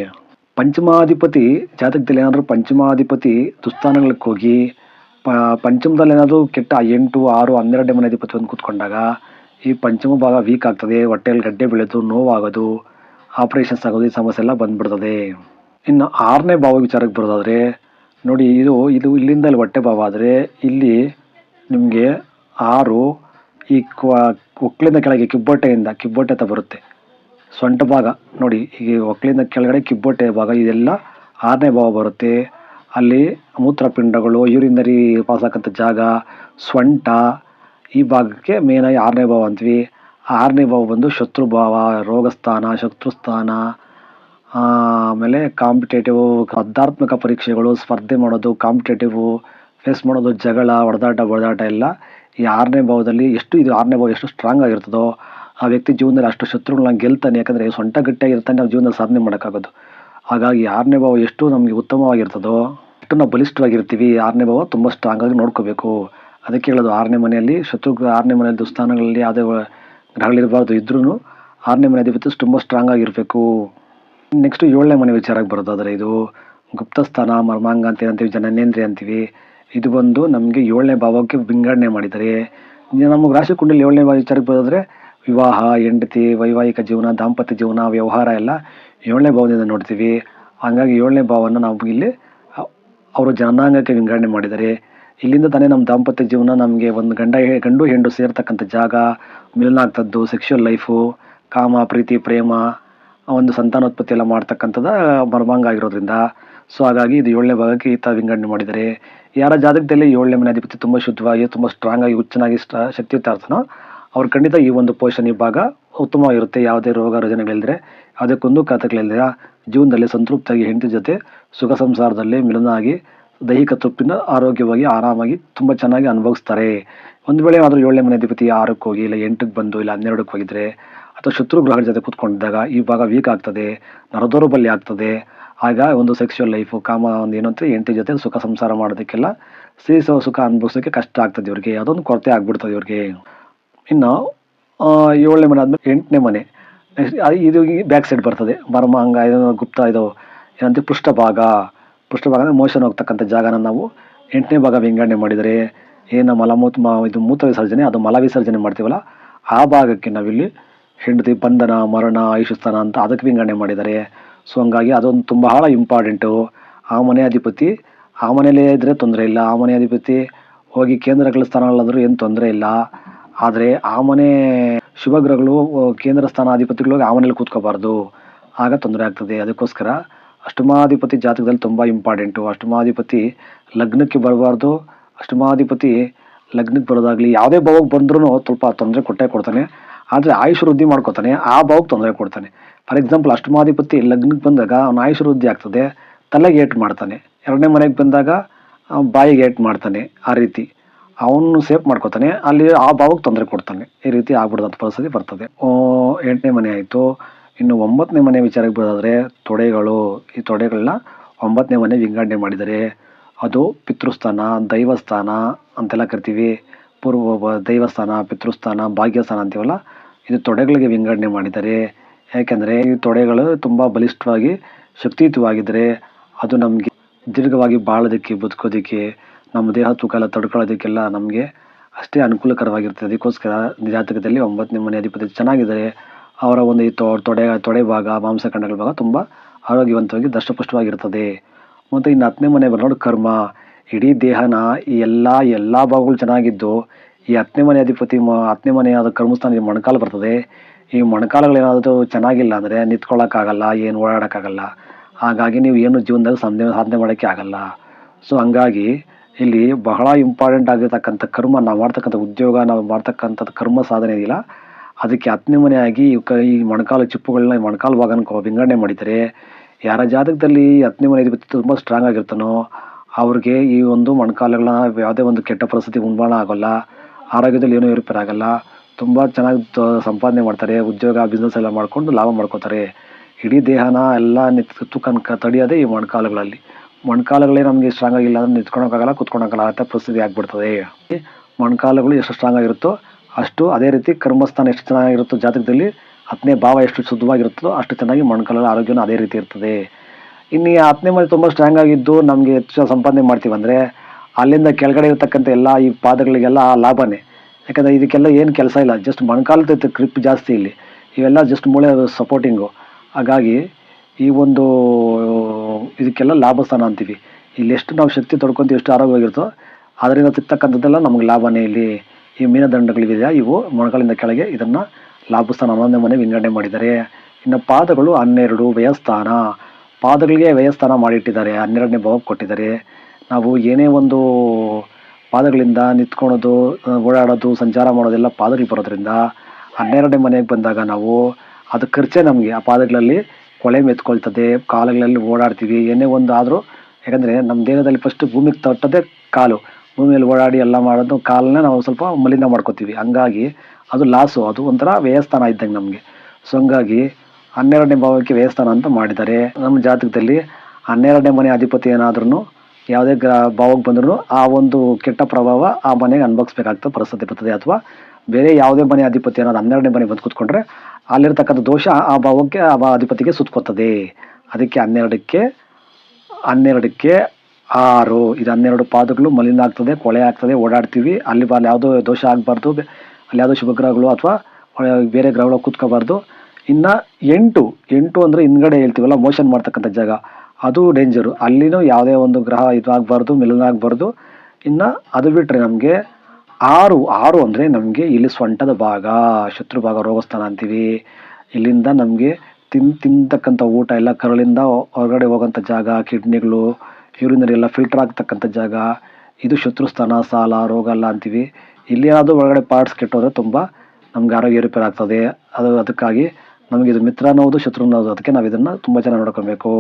ಪಂಚಮಾಧಿಪತಿ, ಜಾತಕದಲ್ಲಿ ಏನಾದರೂ ಪಂಚಮಾಧಿಪತಿ ದುಸ್ಥಾನಗಳಿಗೆ ಹೋಗಿ, ಪ, ಪಂಚಮದಲ್ಲಿ ಏನಾದರೂ ಕೆಟ್ಟ ಎಂಟು, ಆರು, ಹನ್ನೆರಡನೇ ಮನೆ ಅಧಿಪತಿ ಕೂತ್ಕೊಂಡಾಗ ಈ ಪಂಚಮ ಭಾಗ ವೀಕ್ ಆಗ್ತದೆ, ಹೊಟ್ಟೆಯಲ್ಲಿ ಗಡ್ಡೆ ಬೆಳೆದು ನೋವಾಗೋದು ಆಪ್ರೇಷನ್ಸ್ ಆಗೋದು ಈ ಸಮಸ್ಯೆ ಎಲ್ಲ ಬಂದ್ಬಿಡ್ತದೆ. ಇನ್ನು ಆರನೇ ಭಾವ ವಿಚಾರಕ್ಕೆ ಬರೋದಾದರೆ, ನೋಡಿ ಇದು ಇದು ಇಲ್ಲಿಂದ ಇಲ್ಲಿ ಹೊಟ್ಟೆ ಭಾವ ಆದರೆ ಇಲ್ಲಿ ನಿಮಗೆ ಆರು ಈ ಕ್ವ ಒಕ್ಕಲಿಂದ ಕೆಳಗೆ ಕಿಬ್ಬೊಟ್ಟೆಯಿಂದ, ಕಿಬ್ಬೊಟ್ಟೆ ಅಂತ ಬರುತ್ತೆ. ಸೊಂಟ ಭಾಗ, ನೋಡಿ ಈಗ ಒಕ್ಕಲಿಂದ ಕೆಳಗಡೆ ಕಿಬ್ಬೊಟ್ಟೆ ಭಾಗ, ಇದೆಲ್ಲ ಆರನೇ ಭಾವ ಬರುತ್ತೆ. ಅಲ್ಲಿ ಮೂತ್ರಪಿಂಡಗಳು ಯೂರಿನರಿ ರೀ ಆಗಂಥ ಜಾಗ, ಸೊಂಟ, ಈ ಭಾಗಕ್ಕೆ ಮೇನಾಗಿ ಆರನೇ ಭಾವ ಅಂತೀವಿ ಆರನೇ ಭಾವ ಬಂದು ಶತ್ರು ಭಾವ, ರೋಗಸ್ಥಾನ ಶತ್ರುಸ್ಥಾನ ಆಮೇಲೆ ಕಾಂಪಿಟೇಟಿವ್, ಸ್ಪರ್ಧಾತ್ಮಕ ಪರೀಕ್ಷೆಗಳು, ಸ್ಪರ್ಧೆ ಮಾಡೋದು, ಕಾಂಪಿಟೇಟಿವ್ ಫೇಸ್ ಮಾಡೋದು, ಜಗಳ ಹೊಡೆದಾಟ ಹೊಡೆದಾಟ ಎಲ್ಲ ಈ ಆರನೇ ಭಾವದಲ್ಲಿ ಎಷ್ಟು ಇದು ಆರನೇ ಭಾವ ಎಷ್ಟು ಸ್ಟ್ರಾಂಗ್ ಆಗಿರ್ತದೋ ಆ ವ್ಯಕ್ತಿ ಜೀವನದಲ್ಲಿ ಅಷ್ಟು ಶತ್ರುಗಳನ್ನ ಗೆಲ್ತಾನೆ. ಯಾಕಂದರೆ ಸೊಂಟ ಗಟ್ಟಿಯಾಗಿರ್ತಾನೆ ನಾವು ಜೀವನದಲ್ಲಿ ಸಾಧನೆ ಮಾಡೋಕ್ಕಾಗೋದು. ಹಾಗಾಗಿ ಆರನೇ ಭಾವ ಎಷ್ಟು ನಮಗೆ ಉತ್ತಮವಾಗಿರ್ತದೋ ಅಷ್ಟು ನಾವು ಬಲಿಷ್ಠವಾಗಿರ್ತೀವಿ. ಆರನೇ ಭಾವ ತುಂಬ ಸ್ಟ್ರಾಂಗಾಗಿ ನೋಡ್ಕೋಬೇಕು. ಅದಕ್ಕೆ ಹೇಳೋದು ಆರನೇ ಮನೆಯಲ್ಲಿ, ಶತ್ರು ಆರನೇ ಮನೆಯಲ್ಲಿ, ದುಸ್ಥಾನಗಳಲ್ಲಿ ಯಾವುದೇ ಗ್ರಹಗಳಿರಬಾರ್ದು ಇದ್ರೂ ಆರನೇ ಮನೆ ಅಧಿಪತಿ ತುಂಬ ಸ್ಟ್ರಾಂಗ್ ಆಗಿರಬೇಕು. ನೆಕ್ಸ್ಟ್ ಏಳನೇ ಮನೆ ವಿಚಾರಕ್ಕೆ ಬರೋದಾದ್ರೆ ಇದು ಗುಪ್ತಸ್ಥಾನ ಮರ್ಮಾಂಗ ಅಂತ ಏನಂತೀವಿ, ಜನನೇಂದ್ರಿಯ ಅಂತೀವಿ. ಇದು ಬಂದು ನಮಗೆ ಏಳನೇ ಭಾವಕ್ಕೆ ವಿಂಗಡಣೆ ಮಾಡಿದ್ದಾರೆ ನಮಗೆ ರಾಶಿ ಕುಂಡಲಿ ಏಳನೇ ಭಾವ ವಿಚಾರಕ್ಕೆ ಬರೋದಾದ್ರೆ ವಿವಾಹ, ಹೆಂಡತಿ, ವೈವಾಹಿಕ ಜೀವನ, ದಾಂಪತ್ಯ ಜೀವನ, ವ್ಯವಹಾರ ಎಲ್ಲ ಏಳನೇ ಭಾವದಿಂದ ನೋಡ್ತೀವಿ. ಹಾಗಾಗಿ ಏಳನೇ ಭಾವವನ್ನು ನಾವು ಇಲ್ಲಿ ಅವರು ಜನಾಂಗಕ್ಕೆ ವಿಂಗಡಣೆ ಮಾಡಿದ್ದಾರೆ ಇಲ್ಲಿಂದ ತಾನೇ ನಮ್ಮ ದಾಂಪತ್ಯ ಜೀವನ ನಮಗೆ ಒಂದು ಗಂಡ ಹೆ- ಗಂಡು ಹೆಂಡು ಸೇರ್ತಕ್ಕಂಥ ಜಾಗ ಮಿಲನ ಆಗ್ತದ್ದು ಸೆಕ್ಷುವಲ್ ಲೈಫು ಕಾಮ, ಪ್ರೀತಿ, ಪ್ರೇಮ ಒಂದು ಸಂತಾನೋತ್ಪತ್ತಿ ಎಲ್ಲ ಮಾಡ್ತಕ್ಕಂಥದ್ದು ಮರ್ಮಾಂಗ ಆಗಿರೋದ್ರಿಂದ. ಸೊ ಹಾಗಾಗಿ ಇದು ಏಳನೇ ಭಾಗಕ್ಕೆ ಈತ ವಿಂಗಡಣೆ ಮಾಡಿದರೆ. ಯಾರ ಜಾತಕದಲ್ಲಿ ಏಳನೇ ಮನೆ ಅಧಿಪತಿ ತುಂಬ ಶುದ್ಧವಾಗಿ, ತುಂಬ ಸ್ಟ್ರಾಂಗ್ ಆಗಿ, ಹುಚ್ಚನಾಗಿ ಸ್ಟ ಶಕ್ತಿಯುತ ಇರ್ತಾನೋ, ಅವ್ರು ಖಂಡಿತ ಈ ಒಂದು ಪೋಷಣೆ ಭಾಗ ಉತ್ತಮವಾಗಿರುತ್ತೆ. ಯಾವುದೇ ರೋಗ ರುಜಿನಗಳಿಲ್ಲದೆ ಯಾವುದೇ ಕುಂದು ಜೀವನದಲ್ಲಿ ಸಂತೃಪ್ತಿಯಾಗಿ ಹೆಂಡತಿ ಜೊತೆ ಸುಖ ಸಂಸಾರದಲ್ಲಿ ಮಿಲನ ಆಗಿ ದೈಹಿಕ ತೃಪ್ತಿನ ಆರೋಗ್ಯವಾಗಿ, ಆರಾಮಾಗಿ ತುಂಬ ಚೆನ್ನಾಗಿ ಅನುಭವಿಸ್ತಾರೆ. ಒಂದು ವೇಳೆ ಆದರೂ ಏಳನೇ ಮನೆ ಅಧಿಪತಿ ಆರಕ್ಕೆ ಹೋಗಿ ಇಲ್ಲ ಎಂಟಕ್ಕೆ ಬಂದು ಇಲ್ಲ ಹನ್ನೆರಡಕ್ಕೆ ಹೋಗಿದ್ರೆ ಅಥವಾ ಶತ್ರು ಗ್ರಹಗಳ ಜೊತೆ ಕೂತ್ಕೊಂಡಿದ್ದಾಗ ಈ ಭಾಗ ವೀಕ್ ಆಗ್ತದೆ, ನರದೌರ್ಬಲ್ಯ ಆಗ್ತದೆ. ಆಗ ಒಂದು ಸೆಕ್ಸುವಲ್ ಲೈಫು ಕಾಮ ಒಂದು ಏನು ಅಂತ ಜೊತೆ ಸುಖ ಸಂಸಾರ ಮಾಡೋದಕ್ಕೆಲ್ಲ ಸೀಸೋ ಸುಖ ಅನುಭವಿಸೋಕ್ಕೆ ಕಷ್ಟ ಆಗ್ತದೆ ಇವ್ರಿಗೆ ಅದೊಂದು ಕೊರತೆ ಆಗ್ಬಿಡ್ತದೆ ಇವ್ರಿಗೆ. ಇನ್ನು ಏಳನೇ ಮನೆ ಆದಮೇಲೆ ಎಂಟನೇ ಮನೆ. ನೆಕ್ಸ್ಟ್ ಇದು ಬ್ಯಾಕ್ ಸೈಡ್ ಬರ್ತದೆ. ಮರ್ಮ ಅಂಗ ಇದು ಗುಪ್ತ, ಇದು ಏನಂತ ಪೃಷ್ಠಭಾಗ. ಪೃಷ್ಠಭಾಗ ಅಂದರೆ ಮೋಷನ್ ಹೋಗ್ತಕ್ಕಂಥ ಜಾಗನ ನಾವು ಎಂಟನೇ ಭಾಗ ವಿಂಗಡಣೆ ಮಾಡಿದರೆ ಏನು ಮಲಮೂತ್ರ ಮ- ಇದು ಮೂತ್ರ ವಿಸರ್ಜನೆ, ಅದು ಮಲ ವಿಸರ್ಜನೆ ಮಾಡ್ತೀವಲ್ಲ, ಆ ಭಾಗಕ್ಕೆ ನಾವಿಲ್ಲಿ ಹೆಂಡತಿ ಬಂಧನ, ಮರಣ ಆಯುಷ್ಯಸ್ಥಾನ ಅಂತ ಅದಕ್ಕೆ ವಿಂಗಡಣೆ ಮಾಡಿದ್ದಾರೆ ಸೊ ಹಂಗಾಗಿ ಅದೊಂದು ತುಂಬ ಬಹಳ ಇಂಪಾರ್ಟೆಂಟು ಆ ಮನೆ ಅಧಿಪತಿ, ಆ ಮನೆಯಲ್ಲೇ ಇದ್ದರೆ ತೊಂದರೆ ಇಲ್ಲ. ಆ ಮನೆ ಅಧಿಪತಿ ಹೋಗಿ ಕೇಂದ್ರಗಳ ಸ್ಥಾನಗಳಾದರೂ ಏನು ತೊಂದರೆ ಇಲ್ಲ. ಆದರೆ ಆ ಮನೆ ಶುಭಗ್ರಹಗಳು ಕೇಂದ್ರ ಸ್ಥಾನ ಕೇಂದ್ರ ಸ್ಥಾನಾಧಿಪತಿಗಳು ಆ ಮನೇಲಿ ಕೂತ್ಕೋಬಾರ್ದು. ಆಗ ತೊಂದರೆ ಆಗ್ತದೆ. ಅದಕ್ಕೋಸ್ಕರ ಅಷ್ಟಮಾಧಿಪತಿ ಜಾತಕದಲ್ಲಿ ತುಂಬ ಇಂಪಾರ್ಟೆಂಟು ಅಷ್ಟಮಾಧಿಪತಿ ಲಗ್ನಕ್ಕೆ ಬರಬಾರ್ದು. ಅಷ್ಟಮಾಧಿಪತಿ ಲಗ್ನಕ್ಕೆ ಬರೋದಾಗಲಿ ಯಾವುದೇ ಭಾವಕ್ಕೆ ಬಂದ್ರೂ ಸ್ವಲ್ಪ ತೊಂದರೆ ಕೊಟ್ಟೇ ಕೊಡ್ತಾನೆ. ಆದರೆ ಆಯುಷ್ ವೃದ್ಧಿ ಮಾಡ್ಕೊತಾನೆ. ಆ ಭಾವಕ್ಕೆ ತೊಂದರೆ ಕೊಡ್ತಾನೆ. ಫಾರ್ ಎಕ್ಸಾಂಪಲ್ ಅಷ್ಟಮಾಧಿಪತಿ ಲಗ್ನಕ್ಕೆ ಬಂದಾಗ ಅವನ ಆಯುಷ್ ವೃದ್ಧಿ ಆಗ್ತದೆ. ತಲೆಗೆ ಏಟ್ ಮಾಡ್ತಾನೆ. ಎರಡನೇ ಮನೆಗೆ ಬಂದಾಗ ಬಾಯಿಗೆ ಏಟ್ ಮಾಡ್ತಾನೆ ಆ ರೀತಿ. ಅವನು ಸೇಫ್ ಮಾಡ್ಕೊತಾನೆ. ಅಲ್ಲಿ ಆ ಭಾವಕ್ಕೆ ತೊಂದರೆ ಕೊಡ್ತಾನೆ. ಈ ರೀತಿ ಆಗ್ಬಿಡ್ದಂಥ ಪರಿಸ್ಥಿತಿ ಬರ್ತದೆ. ಎಂಟನೇ ಮನೆ ಆಯಿತು. ಇನ್ನು ಒಂಬತ್ತನೇ ಮನೆ ವಿಚಾರಕ್ಕೆ ಬರೋದಾದರೆ ತೊಡೆಗಳು, ಈ ತೊಡೆಗಳನ್ನ ಒಂಬತ್ತನೇ ಮನೆ ವಿಂಗಡಣೆ ಮಾಡಿದ್ದಾರೆ ಅದು ಪಿತೃಸ್ಥಾನ, ದೈವಸ್ಥಾನ ಅಂತೆಲ್ಲ ಕರಿತೀವಿ. ಪೂರ್ವ ದೈವಸ್ಥಾನ, ಪಿತೃಸ್ಥಾನ, ಭಾಗ್ಯಸ್ಥಾನ ಅಂತೀವಲ್ಲ, ಇದು ತೊಡೆಗಳಿಗೆ ವಿಂಗಡಣೆ ಮಾಡಿದ್ದಾರೆ ಯಾಕೆಂದರೆ ಈ ತೊಡೆಗಳು ತುಂಬ ಬಲಿಷ್ಠವಾಗಿ, ಶಕ್ತಿಯುತವಾಗಿದ್ದರೆ ಅದು ನಮಗೆ ದೀರ್ಘವಾಗಿ ಬಾಳೋದಕ್ಕೆ, ಬದುಕೋದಕ್ಕೆ, ನಮ್ಮ ದೇಹ ತೂಕ ಎಲ್ಲ ತಡ್ಕೊಳ್ಳೋದಕ್ಕೆಲ್ಲ ನಮಗೆ ಅಷ್ಟೇ ಅನುಕೂಲಕರವಾಗಿರ್ತದೆ. ಅದಕ್ಕೋಸ್ಕರ ಜಾತಕದಲ್ಲಿ ಒಂಬತ್ತನೇ ಮನೆ ಅಧಿಪತಿ ಚೆನ್ನಾಗಿದ್ದಾರೆ. ಅವರ ಒಂದು ಈ ತೊಡೆ ತೊಡೆ ಭಾಗ ಮಾಂಸಖಂಡಗಳ ಭಾಗ ತುಂಬ ಆರೋಗ್ಯವಂತವಾಗಿ ದಷ್ಟಪುಷ್ಟವಾಗಿರ್ತದೆ ಮತ್ತು ಇನ್ನು ಹತ್ತನೇ ಮನೆ ಬರೋದು ಕರ್ಮ. ಇಡೀ ದೇಹನ ಈ ಎಲ್ಲ ಎಲ್ಲ ಭಾಗಗಳು ಚೆನ್ನಾಗಿದ್ದು, ಈ ಹತ್ತನೇ ಮನೆ ಅಧಿಪತಿ ಮ, ಹತ್ತನೇ ಮನೆ ಆದ ಕರ್ಮಸ್ಥಾನ ಈ ಮೊಣಕಾಲು ಬರ್ತದೆ. ಈ ಮೊಣಕಾಲುಗಳೇನಾದರೂ ಚೆನ್ನಾಗಿಲ್ಲ ಅಂದರೆ ನಿಂತ್ಕೊಳ್ಳೋಕ್ಕಾಗಲ್ಲ, ಏನು ಓಡಾಡೋಕ್ಕಾಗಲ್ಲ. ಹಾಗಾಗಿ ನೀವು ಏನು ಜೀವನದಲ್ಲಿ ಸಾಧನೆ ಸಾಧನೆ ಮಾಡೋಕ್ಕೆ ಆಗಲ್ಲ. ಸೊ, ಹಂಗಾಗಿ ಇಲ್ಲಿ ಬಹಳ ಇಂಪಾರ್ಟೆಂಟ್ ಆಗಿರ್ತಕ್ಕಂಥ ಕರ್ಮ ನಾವು ಮಾಡ್ತಕ್ಕಂಥ ಉದ್ಯೋಗ, ನಾವು ಮಾಡ್ತಕ್ಕಂಥದ್ದು ಕರ್ಮ ಸಾಧನೆ ಇದೆಯಲ್ಲ ಅದಕ್ಕೆ ಹತ್ತನೇ ಮನೆಯಾಗಿ ಈ ಮೊಣಕಾಲು ಚಿಪ್ಪುಗಳನ್ನ ಈ ಮೊಣಕಾಲು ಭಾಗನ ವಿಂಗಡಣೆ ಮಾಡಿದರೆ ಯಾರ ಜಾತಕದಲ್ಲಿ ಹತ್ತನೇ ಮನೆ ಅಧಿಪತಿ ತುಂಬ ಸ್ಟ್ರಾಂಗ್ ಆಗಿರ್ತಾನೋ, ಅವ್ರಿಗೆ ಈ ಒಂದು ಮೊಣಕಾಲುಗಳನ್ನ ಯಾವುದೇ ಒಂದು ಕೆಟ್ಟ ಪರಿಸ್ಥಿತಿ ಉಂಬಾಣ ಆಗೋಲ್ಲ. ಆರೋಗ್ಯದಲ್ಲಿ ಏನೂ ಏರುಪೇರು ಆಗಲ್ಲ ತುಂಬ ಚೆನ್ನಾಗಿ ಸಂಪಾದನೆ ಮಾಡ್ತಾರೆ. ಉದ್ಯೋಗ ಬಿಸ್ನೆಸ್ ಎಲ್ಲ ಮಾಡ್ಕೊಂಡು ಲಾಭ ಮಾಡ್ಕೋತಾರೆ. ಇಡೀ ದೇಹನ ಎಲ್ಲ ನಿತ್ ತೂಕನ ತಡೆಯೋದೇ ಈ ಮೊಣಕಾಲುಗಳಲ್ಲಿ. ಮೊಣಕಾಲುಗಳೇ ನಮಗೆ ಸ್ಟ್ರಾಂಗ್ ಆಗಿಲ್ಲ ಅಂದರೆ ನಿಂತ್ಕೊಳಕ್ಕಾಗಲ್ಲ, ಕುತ್ಕೊಳಕ್ಕಾಗಲ್ಲ, ಅಂತ ಪರಿಸ್ಥಿತಿ ಆಗಿಬಿಡ್ತದೆ. ಮೊಣಕಾಲುಗಳು ಎಷ್ಟು ಸ್ಟ್ರಾಂಗ್ ಆಗಿರುತ್ತೋ ಅಷ್ಟು ಅದೇ ರೀತಿ ಕರ್ಮಸ್ಥಾನ ಎಷ್ಟು ಚೆನ್ನಾಗಿರುತ್ತೋ ಜಾತಕದಲ್ಲಿ ಹತ್ತನೇ ಭಾವ ಎಷ್ಟು ಶುದ್ಧವಾಗಿರುತ್ತೋ ಅಷ್ಟು ಚೆನ್ನಾಗಿ ಮೊಣಕಾಲುಗಳ ಆರೋಗ್ಯನೂ ಅದೇ ರೀತಿ ಇರ್ತದೆ. ಇನ್ನು ಈ ಹತ್ತನೇ ಮನೆ ತುಂಬ ಸ್ಟ್ರಾಂಗ್ ಆಗಿದ್ದು ನಮಗೆ ಹೆಚ್ಚು ಸಂಪಾದನೆ ಮಾಡ್ತೀವಿ ಅಂದರೆ ಅಲ್ಲಿಂದ ಕೆಳಗಡೆ ಇರತಕ್ಕಂಥ ಎಲ್ಲ ಈ ಪಾದಗಳಿಗೆಲ್ಲ ಲಾಭನೇ. ಯಾಕಂದರೆ ಇದಕ್ಕೆಲ್ಲ ಏನು ಕೆಲಸ ಇಲ್ಲ ಜಸ್ಟ್ ಮೊಣಕಾಲು ಕ್ರಿಪ್ ಜಾಸ್ತಿ ಇಲ್ಲಿ. ಇವೆಲ್ಲ ಜಸ್ಟ್ ಮೂಳೆ ಸಪೋರ್ಟಿಂಗು ಹಾಗಾಗಿ ಈ ಒಂದು ಇದಕ್ಕೆಲ್ಲ ಲಾಭ ಸ್ಥಾನ ಅಂತೀವಿ. ಇಲ್ಲಿ ಎಷ್ಟು ನಾವು ಶಕ್ತಿ ತೊಡ್ಕೊಂತೀವಿ, ಎಷ್ಟು ಆರೋಗ್ಯವಾಗಿರುತ್ತೋ ಅದರಿಂದ ಸಿಗ್ತಕ್ಕಂಥದ್ದೆಲ್ಲ ನಮ್ಗೆ ಲಾಭನೇ ಇಲ್ಲಿ. ಈ ಮೀನದಂಡಗಳಿದೆಯಾ ಇವು ಮೊಣಗಳಿಂದ ಕೆಳಗೆ ಇದನ್ನು ಲಾಭಸ್ಥಾನ ಹನ್ನೊಂದನೇ ಮನೆ ವಿಂಗಡಣೆ ಮಾಡಿದ್ದಾರೆ ಇನ್ನು ಪಾದಗಳು ಹನ್ನೆರಡು ವ್ಯಯಸ್ಥಾನ. ಪಾದಗಳಿಗೆ ವ್ಯಯಸ್ಥಾನ ಮಾಡಿಟ್ಟಿದ್ದಾರೆ, ಹನ್ನೆರಡನೇ ಭಾವ ಕೊಟ್ಟಿದ್ದಾರೆ. ನಾವು ಏನೇ ಒಂದು ಪಾದಗಳಿಂದ ನಿಂತ್ಕೊಳೋದು, ಓಡಾಡೋದು, ಸಂಚಾರ ಮಾಡೋದೆಲ್ಲ ಪಾದಗಳು ಬರೋದ್ರಿಂದ ಹನ್ನೆರಡನೇ ಮನೆಗೆ ಬಂದಾಗ ನಾವು ಅದು ಖರ್ಚೆ ನಮಗೆ. ಆ ಪಾದಗಳಲ್ಲಿ ಕೊಳೆ ಮೆತ್ಕೊಳ್ತದೆ, ಕಾಲುಗಳಲ್ಲಿ ಓಡಾಡ್ತೀವಿ. ಏನೇ ಒಂದು ಆದರೂ, ಯಾಕಂದರೆ ನಮ್ಮ ದೇಹದಲ್ಲಿ ಫಸ್ಟ್ ಭೂಮಿಗೆ ತಟ್ಟೋದೇ ಕಾಲು. ಭೂಮಿಯಲ್ಲಿ ಓಡಾಡಿ ಎಲ್ಲ ಮಾಡೋದು ಕಾಲನ್ನ ನಾವು ಸ್ವಲ್ಪ ಮಲಿನ ಮಾಡ್ಕೋತೀವಿ. ಹಂಗಾಗಿ ಅದು ಲಾಸು ಅದು ಒಂಥರ ವ್ಯಯಸ್ಥಾನ ಇದ್ದಂಗೆ ನಮಗೆ. ಸೊ ಹಂಗಾಗಿ ಹನ್ನೆರಡನೇ ಭಾವಕ್ಕೆ ವ್ಯಯಸ್ಥಾನ ಅಂತ ಮಾಡಿದ್ದಾರೆ. ನಮ್ಮ ಜಾತಕದಲ್ಲಿ ಹನ್ನೆರಡನೇ ಮನೆ ಅಧಿಪತಿ ಏನಾದ್ರೂ ಯಾವುದೇ ಗ್ರ ಭಾವಕ್ಕೆ ಬಂದ್ರೂ ಆ ಒಂದು ಕೆಟ್ಟ ಪ್ರಭಾವ ಆ ಮನೆಗೆ ಅನುಭವಿಸ್ಬೇಕಾಗ್ತದೆ ಪರಿಸ್ಥಿತಿ ಬರ್ತದೆ. ಅಥವಾ ಬೇರೆ ಯಾವುದೇ ಮನೆ ಅಧಿಪತಿ ಅನ್ನೋದು ಹನ್ನೆರಡನೇ ಮನೆ ಬಂದು ಕೂತ್ಕೊಂಡ್ರೆ ಅಲ್ಲಿರ್ತಕ್ಕಂಥ ದೋಷ ಆ ಭಾವಕ್ಕೆ ಆ ಅಧಿಪತಿಗೆ ಸುತ್ಕೋತದೆ. ಅದಕ್ಕೆ ಹನ್ನೆರಡಕ್ಕೆ ಹನ್ನೆರಡಕ್ಕೆ ಆರು ಇದು ಹನ್ನೆರಡು ಪಾದಗಳು ಮಲಿನ ಆಗ್ತದೆ, ಕೊಳೆ ಆಗ್ತದೆ, ಓಡಾಡ್ತೀವಿ. ಅಲ್ಲಿ ಅಲ್ಲಿ ಯಾವುದೋ ದೋಷ ಆಗಬಾರ್ದು ಅಲ್ಲಿ ಯಾವುದೋ ಶುಭಗ್ರಹಗಳು ಅಥವಾ ಬೇರೆ ಗ್ರಹಗಳು ಕೂತ್ಕೋಬಾರ್ದು. ಇನ್ನು ಎಂಟು ಎಂಟು ಅಂದರೆ ಹಿಂದ್ಗಡೆ ಹೇಳ್ತೀವಲ್ಲ ಮೋಷನ್ ಮಾಡ್ತಕ್ಕಂಥ ಜಾಗ. ಅದು ಡೇಂಜರು ಅಲ್ಲಿನೂ ಯಾವುದೇ ಒಂದು ಗ್ರಹ ಇದು ಆಗಬಾರ್ದು, ಮಿಲನ ಆಗಬಾರ್ದು. ಇನ್ನು ಅದು ಬಿಟ್ಟರೆ ನಮಗೆ ಆರು ಆರು ಅಂದರೆ ನಮಗೆ ಇಲ್ಲಿ ಸೊಂಟದ ಭಾಗ, ಶತ್ರು ಭಾಗ, ರೋಗಸ್ಥಾನ ಅಂತೀವಿ. ಇಲ್ಲಿಂದ ನಮಗೆ ತಿನ್ ತಿಂತಕ್ಕಂಥ ಊಟ ಎಲ್ಲ ಕರಳಿಂದ ಹೊರಗಡೆ ಹೋಗೋಂಥ ಜಾಗ, ಕಿಡ್ನಿಗಳು ಯೂರಿನರಿ ಫಿಲ್ಟರ್ ಆಗ್ತಕ್ಕಂಥ ಜಾಗ, ಇದು ಶತ್ರುಸ್ಥಾನ, ಸಾಲ, ರೋಗ ಎಲ್ಲ ಅಂತೀವಿ. ಇಲ್ಲಿ ಏನಾದರೂ ಒಳಗಡೆ ಪಾರ್ಟ್ಸ್ ಕೆಟ್ಟೋದ್ರೆ ತುಂಬ ನಮ್ಗೆ ಆರೋಗ್ಯ ಏರುಪೇರು ಆಗ್ತದೆ. ಅದು ಅದಕ್ಕಾಗಿ ನಮಗೆ ಇದು ಮಿತ್ರ ಅನ್ನೋದು, ಶತ್ರು ಅನ್ನೋದು, ಅದಕ್ಕೆ ನಾವು ಇದನ್ನು ತುಂಬ ಚೆನ್ನಾಗಿ ನೋಡ್ಕೊಬೇಕು.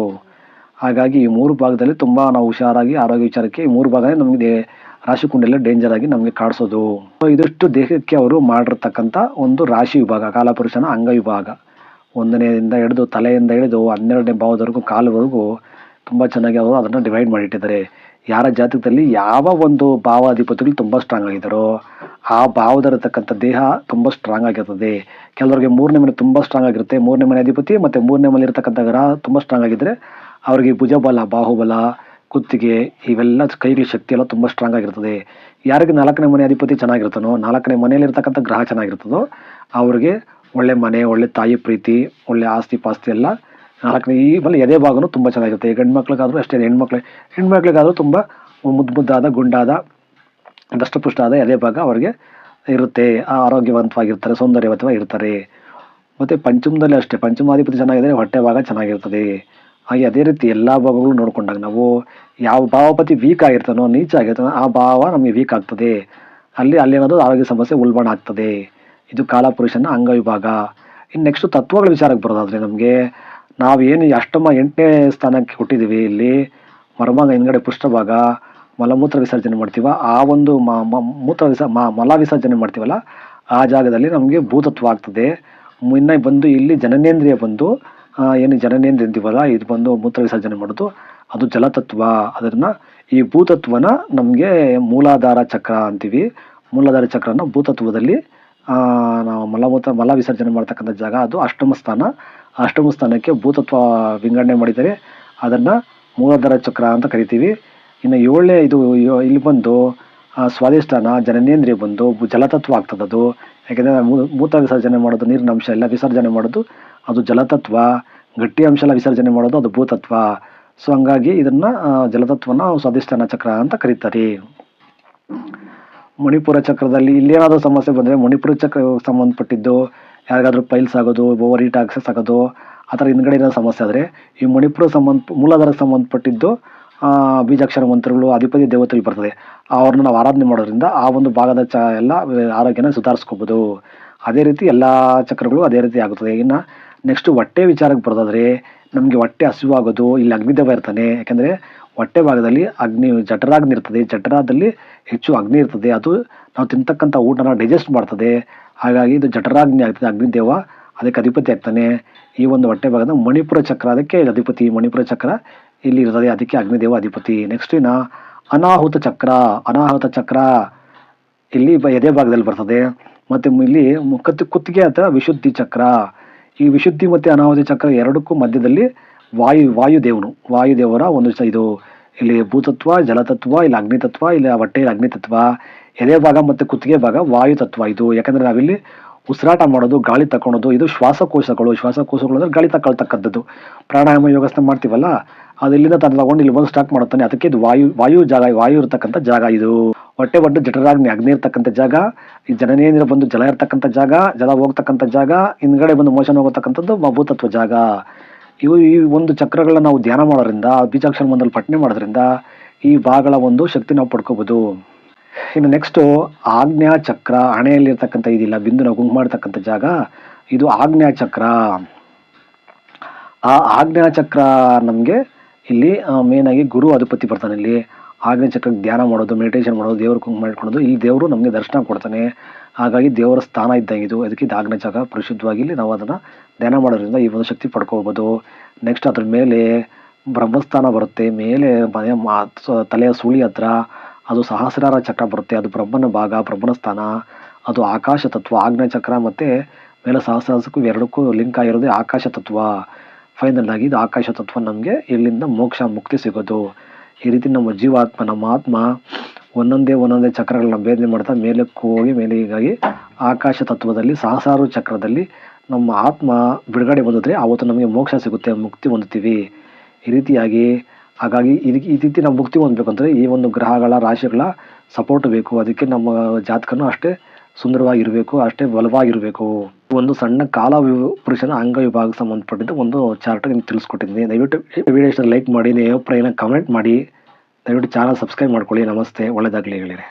ಹಾಗಾಗಿ ಈ ಮೂರು ಭಾಗದಲ್ಲಿ ತುಂಬ ನಾವು ಹುಷಾರಾಗಿ, ಆರೋಗ್ಯ ವಿಚಾರಕ್ಕೆ ಈ ಮೂರು ಭಾಗನೇ ನಮಗೆ ರಾಶಿ ಕುಂಡೆಲ್ಲ ಡೇಂಜರ್ ಆಗಿ ನಮಗೆ ಕಾಡಿಸೋದು. ಇದಿಷ್ಟು ದೇಹಕ್ಕೆ ಅವರು ಮಾಡಿರ್ತಕ್ಕಂಥ ಒಂದು ರಾಶಿ ವಿಭಾಗ, ಕಾಲಪುರುಷನ ಅಂಗ ವಿಭಾಗ ಒಂದನೆಯಿಂದ ಹಿಡಿದು ತಲೆಯಿಂದ ಹಿಡಿದು ಹನ್ನೆರಡನೇ ಭಾವದವರೆಗೂ, ಕಾಲುವರೆಗೂ ತುಂಬ ಚೆನ್ನಾಗಿ ಅವರು ಅದನ್ನು ಡಿವೈಡ್ ಮಾಡಿಟ್ಟಿದ್ದಾರೆ. ಯಾರ ಜಾತಕದಲ್ಲಿ ಯಾವ ಒಂದು ಭಾವಾಧಿಪತಿಗಳು ತುಂಬ ಸ್ಟ್ರಾಂಗ್ ಆಗಿದ್ದಾರೋ ಆ ಭಾವದಲ್ಲಿರ್ತಕ್ಕಂಥ ದೇಹ ತುಂಬ ಸ್ಟ್ರಾಂಗ್ ಆಗಿರ್ತದೆ. ಕೆಲವರಿಗೆ ಮೂರನೇ ಮನೆ ತುಂಬ ಸ್ಟ್ರಾಂಗ್ ಆಗಿರುತ್ತೆ. ಮೂರನೇ ಮನೆ ಅಧಿಪತಿ ಮತ್ತು ಮೂರನೇ ಮನೆ ಇರತಕ್ಕಂಥ ಗ್ರಹ ತುಂಬ ಸ್ಟ್ರಾಂಗ್ ಆಗಿದ್ದರೆ ಅವರಿಗೆ ಭುಜಬಲ, ಬಾಹುಬಲ, ಕುತ್ತಿಗೆ ಇವೆಲ್ಲ ಕೈಗಳ ಶಕ್ತಿ ಎಲ್ಲ ತುಂಬ ಸ್ಟ್ರಾಂಗ್ ಆಗಿರ್ತದೆ. ಯಾರಿಗೆ ನಾಲ್ಕನೇ ಮನೆ ಅಧಿಪತಿ ಚೆನ್ನಾಗಿರ್ತಾನೋ ನಾಲ್ಕನೇ ಮನೆಯಲ್ಲಿರ್ತಕ್ಕಂಥ ಗ್ರಹ ಚೆನ್ನಾಗಿರ್ತದೋ, ಅವ್ರಿಗೆ ಒಳ್ಳೆ ಮನೆ, ಒಳ್ಳೆ ತಾಯಿ ಪ್ರೀತಿ, ಒಳ್ಳೆ ಆಸ್ತಿ ಪಾಸ್ತಿ ಎಲ್ಲ ನಾಲ್ಕನೇ ಈ ಮೇಲೆ ಎದೆ ಭಾಗನೂ ತುಂಬ ಚೆನ್ನಾಗಿರುತ್ತೆ. ಈಗ ಹೆಣ್ಮಕ್ಳಿಗಾದ್ರೂ ಅಷ್ಟೇ ಹೆಣ್ಮಕ್ಳು, ಹೆಣ್ಮಕ್ಳಿಗಾದರೂ ತುಂಬ ಮುದ್ದು ಮುದ್ದಾದ, ಗುಂಡಾದ ದಷ್ಟಪುಷ್ಟಾದ ಎದೆ ಭಾಗ ಅವ್ರಿಗೆ ಇರುತ್ತೆ. ಆರೋಗ್ಯವಂತವಾಗಿರ್ತಾರೆ, ಸೌಂದರ್ಯವಂತವಾಗಿ ಇರ್ತಾರೆ. ಮತ್ತು ಪಂಚಮದಲ್ಲಿ ಅಷ್ಟೇ. ಪಂಚಮಾಧಿಪತಿ ಚೆನ್ನಾಗಿದ್ದರೆ ಹೊಟ್ಟೆ ಭಾಗ ಚೆನ್ನಾಗಿರ್ತದೆ. ಹಾಗೆ ಅದೇ ರೀತಿ ಎಲ್ಲ ಭಾಗಗಳು ನೋಡಿಕೊಂಡಾಗ ನಾವು ಯಾವ ಭಾವಪತಿ ವೀಕ್ ಆಗಿರ್ತಾನೋ, ನೀಚ ಆಗಿರ್ತಾನೋ, ಆ ಭಾವ ನಮಗೆ ವೀಕ್ ಆಗ್ತದೆ. ಅಲ್ಲಿ ಅಲ್ಲೇನಾದರೂ ಆರೋಗ್ಯ ಸಮಸ್ಯೆ ಉಲ್ಬಣ ಆಗ್ತದೆ. ಇದು ಕಾಲಪುರುಷನ ಅಂಗವಿಭಾಗ. ಇನ್ನು ನೆಕ್ಸ್ಟ್ ತತ್ವಗಳ ವಿಚಾರಕ್ಕೆ ಬರೋದಾದರೆ ನಮಗೆ ನಾವೇನು ಅಷ್ಟಮ ಎಂಟನೇ ಸ್ಥಾನಕ್ಕೆ ಹುಟ್ಟಿದ್ದೀವಿ ಇಲ್ಲಿ ಮರ್ಮಾಂಗ ಹಿಂದ್ಗಡೆ ಪೃಷ್ಠಭಾಗ ಮಲಮೂತ್ರ ವಿಸರ್ಜನೆ ಮಾಡ್ತೀವ. ಆ ಒಂದು ಮೂತ್ರ ವಿಸ ಮಲ ವಿಸರ್ಜನೆ ಮಾಡ್ತೀವಲ್ಲ, ಆ ಜಾಗದಲ್ಲಿ ನಮಗೆ ಭೂತತ್ವ ಆಗ್ತದೆ. ಇನ್ನು ಬಂದು ಇಲ್ಲಿ ಜನನೇಂದ್ರಿಯ ಬಂದು ಏನು ಜನನೇಂದ್ರಿಯ ಅಂತೀವಲ್ಲ, ಇದು ಬಂದು ಮೂತ್ರ ವಿಸರ್ಜನೆ ಮಾಡೋದು, ಅದು ಜಲತತ್ವ. ಅದನ್ನು ಈ ಭೂತತ್ವನ ನಮಗೆ ಮೂಲಾಧಾರ ಚಕ್ರ ಅಂತೀವಿ. ಮೂಲಾಧಾರ ಚಕ್ರನ ಭೂತತ್ವದಲ್ಲಿ ನಾವು ಮಲಮೂತ್ರ, ಮಲ ವಿಸರ್ಜನೆ ಮಾಡ್ತಕ್ಕಂಥ ಜಾಗ, ಅದು ಅಷ್ಟಮ ಸ್ಥಾನ. ಅಷ್ಟಮ ಸ್ಥಾನಕ್ಕೆ ಭೂತತ್ವ ವಿಂಗಡಣೆ ಮಾಡಿದರೆ ಅದನ್ನು ಮೂಲಾಧಾರ ಚಕ್ರ ಅಂತ ಕರಿತೀವಿ. ಇನ್ನು ಏಳನೇ ಇದು ಇಲ್ಲಿ ಬಂದು ಸ್ವಾದಿಷ್ಠಾನ ಜನನೇಂದ್ರಿಯ ಬಂದು ಜಲತತ್ವ ಆಗ್ತದೆ ಅದು ಯಾಕೆಂದರೆ ಮೂತ್ರ ವಿಸರ್ಜನೆ ಮಾಡೋದು, ನೀರಿನ ಅಂಶ ಎಲ್ಲ ವಿಸರ್ಜನೆ ಮಾಡೋದು, ಅದು ಜಲತತ್ವ. ಗಟ್ಟಿ ಅಂಶ ಎಲ್ಲ ವಿಸರ್ಜನೆ ಮಾಡೋದು, ಅದು ಭೂತತ್ವ. ಸೊ, ಹಂಗಾಗಿ ಇದನ್ನು ಜಲತತ್ವನ ಸ್ವಾದಿಷ್ಠಾನ ಚಕ್ರ ಅಂತ ಕರೀತಾರೆ. ಮಣಿಪುರ ಚಕ್ರದಲ್ಲಿ ಇಲ್ಲೇನಾದರೂ ಸಮಸ್ಯೆ ಬಂದರೆ ಮಣಿಪುರ ಚಕ್ರ ಸಂಬಂಧಪಟ್ಟಿದ್ದು ಯಾರಿಗಾದ್ರೂ ಪೈಲ್ಸ್ ಆಗೋದು ಓವರ್ ಹೀಟ್ ಆಕ್ಸಸ್ ಆಗೋದು, ಆ ಥರ ಹಿಂದ್ಗಡೆ ಇರೋ ಸಮಸ್ಯೆ ಆದರೆ ಈ ಮಣಿಪುರ ಸಂಬಂಧ ಮೂಲಾಧಾರಕ್ಕೆ ಸಂಬಂಧಪಟ್ಟಿದ್ದು ಬೀಜಾಕ್ಷರ ಮಂತ್ರಗಳು, ಅಧಿಪತಿ ದೇವತೆಗಳು ಬರ್ತದೆ. ಅವ್ರನ್ನ ನಾವು ಆರಾಧನೆ ಮಾಡೋದ್ರಿಂದ ಆ ಒಂದು ಭಾಗದ ಚ, ಎಲ್ಲ ಆರೋಗ್ಯನ ಸುಧಾರಿಸ್ಕೋಬೋದು. ಅದೇ ರೀತಿ ಎಲ್ಲ ಚಕ್ರಗಳು ಅದೇ ರೀತಿ ಆಗುತ್ತದೆ. ಇನ್ನು ನೆಕ್ಸ್ಟ್ ಹೊಟ್ಟೆ ವಿಚಾರಕ್ಕೆ ಬರೋದಾದರೆ ನಮಗೆ ಹೊಟ್ಟೆ ಹಸಿವಾಗೋದು, ಇಲ್ಲಿ ಅಗ್ನಿದೇವ ಇರ್ತಾನೆ. ಯಾಕೆಂದರೆ ಹೊಟ್ಟೆ ಭಾಗದಲ್ಲಿ ಅಗ್ನಿ ಜಠರಾಗ್ನಿ ಇರ್ತದೆ. ಜಠರದಲ್ಲಿ ಹೆಚ್ಚು ಅಗ್ನಿ ಇರ್ತದೆ. ಅದು ನಾವು ತಿಂತಕ್ಕಂಥ ಊಟನ ಡೈಜೆಸ್ಟ್ ಮಾಡ್ತದೆ. ಹಾಗಾಗಿ ಇದು ಜಠರಾಗ್ನಿ ಆಗ್ತದೆ ಅಗ್ನಿದೇವ. ಅದಕ್ಕೆ ಅಧಿಪತಿ ಆಗ್ತಾನೆ. ಈ ಒಂದು ಹೊಟ್ಟೆ ಭಾಗದ ಮಣಿಪುರ ಚಕ್ರ, ಅದಕ್ಕೆ ಅಧಿಪತಿ ಮಣಿಪುರ ಚಕ್ರ. ಇಲ್ಲಿ ಇರ್ತದೆ, ಅದಕ್ಕೆ ಅಗ್ನಿದೇವ ಅಧಿಪತಿ. ನೆಕ್ಸ್ಟ್ ಇನ್ನು ಅನಾಹುತ ಚಕ್ರ ಅನಾಹುತ ಚಕ್ರ. ಇಲ್ಲಿ ಎದೆ ಭಾಗದಲ್ಲಿ ಬರ್ತದೆ. ಮತ್ತು ಇಲ್ಲಿ ಮುಖತ್ತು ಕುತ್ತಿಗೆ ಹತ್ರ ವಿಶುದ್ಧಿ ಚಕ್ರ. ಈ ವಿಶುದ್ಧಿ ಮತ್ತು ಅನಾಹುತಿ ಚಕ್ರ ಎರಡಕ್ಕೂ ಮಧ್ಯದಲ್ಲಿ ವಾಯು, ವಾಯುದೇವನು. ವಾಯುದೇವರ ಒಂದು ಇದು. ಇಲ್ಲಿ ಭೂತತ್ವ, ಜಲತತ್ವ, ಇಲ್ಲಿ ಅಗ್ನಿತತ್ವ, ಇಲ್ಲಿ ಹೊಟ್ಟೆಯಲ್ಲಿ ಅಗ್ನಿತತ್ವ. ಎದೆ ಭಾಗ ಮತ್ತು ಕುತ್ತಿಗೆ ಭಾಗ ವಾಯು ತತ್ವ ಇದು. ಯಾಕಂದರೆ ನಾವಿಲ್ಲಿ ಉಸಿರಾಟ ಮಾಡೋದು, ಗಾಳಿ ತಗೊಳೋದು ಇದು ಶ್ವಾಸಕೋಶಗಳು. ಶ್ವಾಸಕೋಶಗಳು ಅಂದರೆ ಗಾಳಿ ತಗೊಳ್ತಕ್ಕಂಥದ್ದು ಪ್ರಾಣಾಯಾಮ ಯೋಗಸ್ಥೆ ಮಾಡ್ತೀವಲ್ಲ, ಅದು ಇಲ್ಲಿಂದ ತಂದು ತಗೊಂಡು ಇಲ್ಲಿ ಬಂದು ಸ್ಟಾರ್ಟ್ ಮಾಡುತ್ತಾನೆ. ಅದಕ್ಕೆ ಇದು ವಾಯು ವಾಯು ಜಾಗ, ವಾಯು ಇರತಕ್ಕಂಥ ಜಾಗ ಇದು. ಹೊಟ್ಟೆ ಒಟ್ಟು ಜಠರಾಗ್ನಿ, ಅಗ್ನಿ ಇರ್ತಕ್ಕಂಥ ಜಾಗ, ಈ ಜನನೇಂದ್ರ ಬಂದು ಜಲ ಇರತಕ್ಕಂಥ ಜಾಗ, ಜಲ ಹೋಗ್ತಕ್ಕಂಥ ಜಾಗ, ಹಿಂದ್ಗಡೆ ಬಂದು ಮೋಷನ್ ಹೋಗತಕ್ಕಂಥದ್ದು ಮಭೂತತ್ವ ಭೂತತ್ವ ಜಾಗ. ಇವು, ಈ ಒಂದು ಚಕ್ರಗಳನ್ನ ನಾವು ಧ್ಯಾನ ಮಾಡೋದ್ರಿಂದ, ಬೀಜಾಕ್ಷರ ಮಂದಲ್ಲಿ ಪಠನೆ ಮಾಡೋದ್ರಿಂದ ಈ ಭಾಗಗಳ ಒಂದು ಶಕ್ತಿ ನಾವು ಪಡ್ಕೋಬೋದು. ಇನ್ನು ನೆಕ್ಸ್ಟು ಆಗ್ನೇಯ ಚಕ್ರ ಹಣೆಯಲ್ಲಿರ್ತಕ್ಕಂಥ ಇದಿಲ್ಲ ಬಿಂದು ನಾವು ಗುಂಪು ಮಾಡ್ತಕ್ಕಂಥ ಜಾಗ, ಇದು ಆಗ್ನೇಯ ಚಕ್ರ. ಆ ಆಗ್ನೇಯ ಚಕ್ರ ನಮಗೆ ಇಲ್ಲಿ ಮೇನಾಗಿ ಗುರು ಅಧಿಪತಿ ಬರ್ತಾನೆ ಇಲ್ಲಿ. ಆಗ್ನೇಯ ಚಕ್ರಕ್ಕೆ ಧ್ಯಾನ ಮಾಡೋದು ಮೆಡಿಟೇಷನ್ ಮಾಡೋದು, ದೇವರು ಕುಂಗ್ ಮಾಡ್ಕೊಳ್ಳೋದು, ಇಲ್ಲಿ ದೇವರು ನಮಗೆ ದರ್ಶನ ಕೊಡ್ತಾನೆ. ಹಾಗಾಗಿ ದೇವರ ಸ್ಥಾನ ಇದ್ದಂಗೆ ಇದು. ಅದಕ್ಕೆ ಇದು ಆಗ್ನೇಯ ಚಕ್ರ ಪರಿಶುದ್ಧವಾಗಿ ಇಲ್ಲಿ ನಾವು ಅದನ್ನು ಧ್ಯಾನ ಮಾಡೋದ್ರಿಂದ ಈ ಒಂದು ಶಕ್ತಿ ಪಡ್ಕೋಬೋದು. ನೆಕ್ಸ್ಟ್ ಅದ್ರ ಮೇಲೆ ಬ್ರಹ್ಮಸ್ಥಾನ ಬರುತ್ತೆ. ಮೇಲೆ ಮನೆ, ಮಾ- ತಲೆಯ ಸುಳಿ ಹತ್ರ ಅದು ಸಹಸ್ರಾರ ಚಕ್ರ ಬರುತ್ತೆ, ಅದು ಬ್ರಹ್ಮನ ಭಾಗ, ಬ್ರಹ್ಮನ ಸ್ಥಾನ, ಅದು ಆಕಾಶ ತತ್ವ ಆಗ್ನೇಯ ಚಕ್ರ ಮತ್ತು ಮೇಲೆ ಸಹಸ್ರಾರಕ್ಕೂ ಎರಡಕ್ಕೂ ಲಿಂಕ್ ಆಗಿರೋದು ಆಕಾಶ ತತ್ವ. ಫೈನಲ್ ಆಗಿ ಇದು ಆಕಾಶ ತತ್ವ ನಮಗೆ ಇಲ್ಲಿಂದ ಮೋಕ್ಷ ಮುಕ್ತಿ ಸಿಗೋದು. ಈ ರೀತಿ ನಮ್ಮ ಜೀವಾತ್ಮ, ನಮ್ಮ ಆತ್ಮ ಒಂದೊಂದೇ ಒಂದೊಂದೇ ಚಕ್ರಗಳನ್ನ ಭೇದನೆ ಮಾಡ್ತಾ ಮೇಲಕ್ಕೆ ಹೋಗಿ ಮೇಲೆ ಆಕಾಶ ತತ್ವದಲ್ಲಿ, ಸಹಸ್ರಾರು ಚಕ್ರದಲ್ಲಿ ನಮ್ಮ ಆತ್ಮ ಬಿಡುಗಡೆ ಹೊಂದಿದ್ರೆ ಆವತ್ತು ನಮಗೆ ಮೋಕ್ಷ ಸಿಗುತ್ತೆ, ಮುಕ್ತಿ ಹೊಂದುತ್ತೀವಿ. ಈ ರೀತಿಯಾಗಿ ಹಾಗಾಗಿ ಇದಕ್ಕೆ ರೀತಿ ನಾವು ಮುಕ್ತಿ ಹೊಂದಬೇಕಂದ್ರೆ ಈ ಒಂದು ಗ್ರಹಗಳ ರಾಶಿಗಳ ಸಪೋರ್ಟ್ ಬೇಕು. ಅದಕ್ಕೆ ನಮ್ಮ ಜಾತಕನೂ ಅಷ್ಟೇ ಸುಂದರವಾಗಿರಬೇಕು, ಅಷ್ಟೇ ಬಲವಾಗಿರಬೇಕು. ಒಂದು ಸಣ್ಣ ಕಾಲ ಪುರುಷನ ಅಂಗ ವಿಭಾಗಕ್ಕೆ ಸಂಬಂಧಪಟ್ಟಿದ್ದು ಒಂದು ಚಾರ್ಟ್ ನಿಮ್ಗೆ ತಿಳಿಸ್ಕೊಟ್ಟಿದ್ದೀನಿ. ದಯವಿಟ್ಟು ವಿಡಿಯೋ ಲೈಕ್ ಮಾಡಿ, ನೀವು ಅಭಿಪ್ರಾಯನ ಕಮೆಂಟ್ ಮಾಡಿ. ದಯವಿಟ್ಟು ಚಾನಲ್ ಸಬ್ಸ್ಕ್ರೈಬ್ ಮಾಡ್ಕೊಳ್ಳಿ. ನಮಸ್ತೆ. ಒಳ್ಳೆಯದಾಗಲಿ ಹೇಳಿರಿ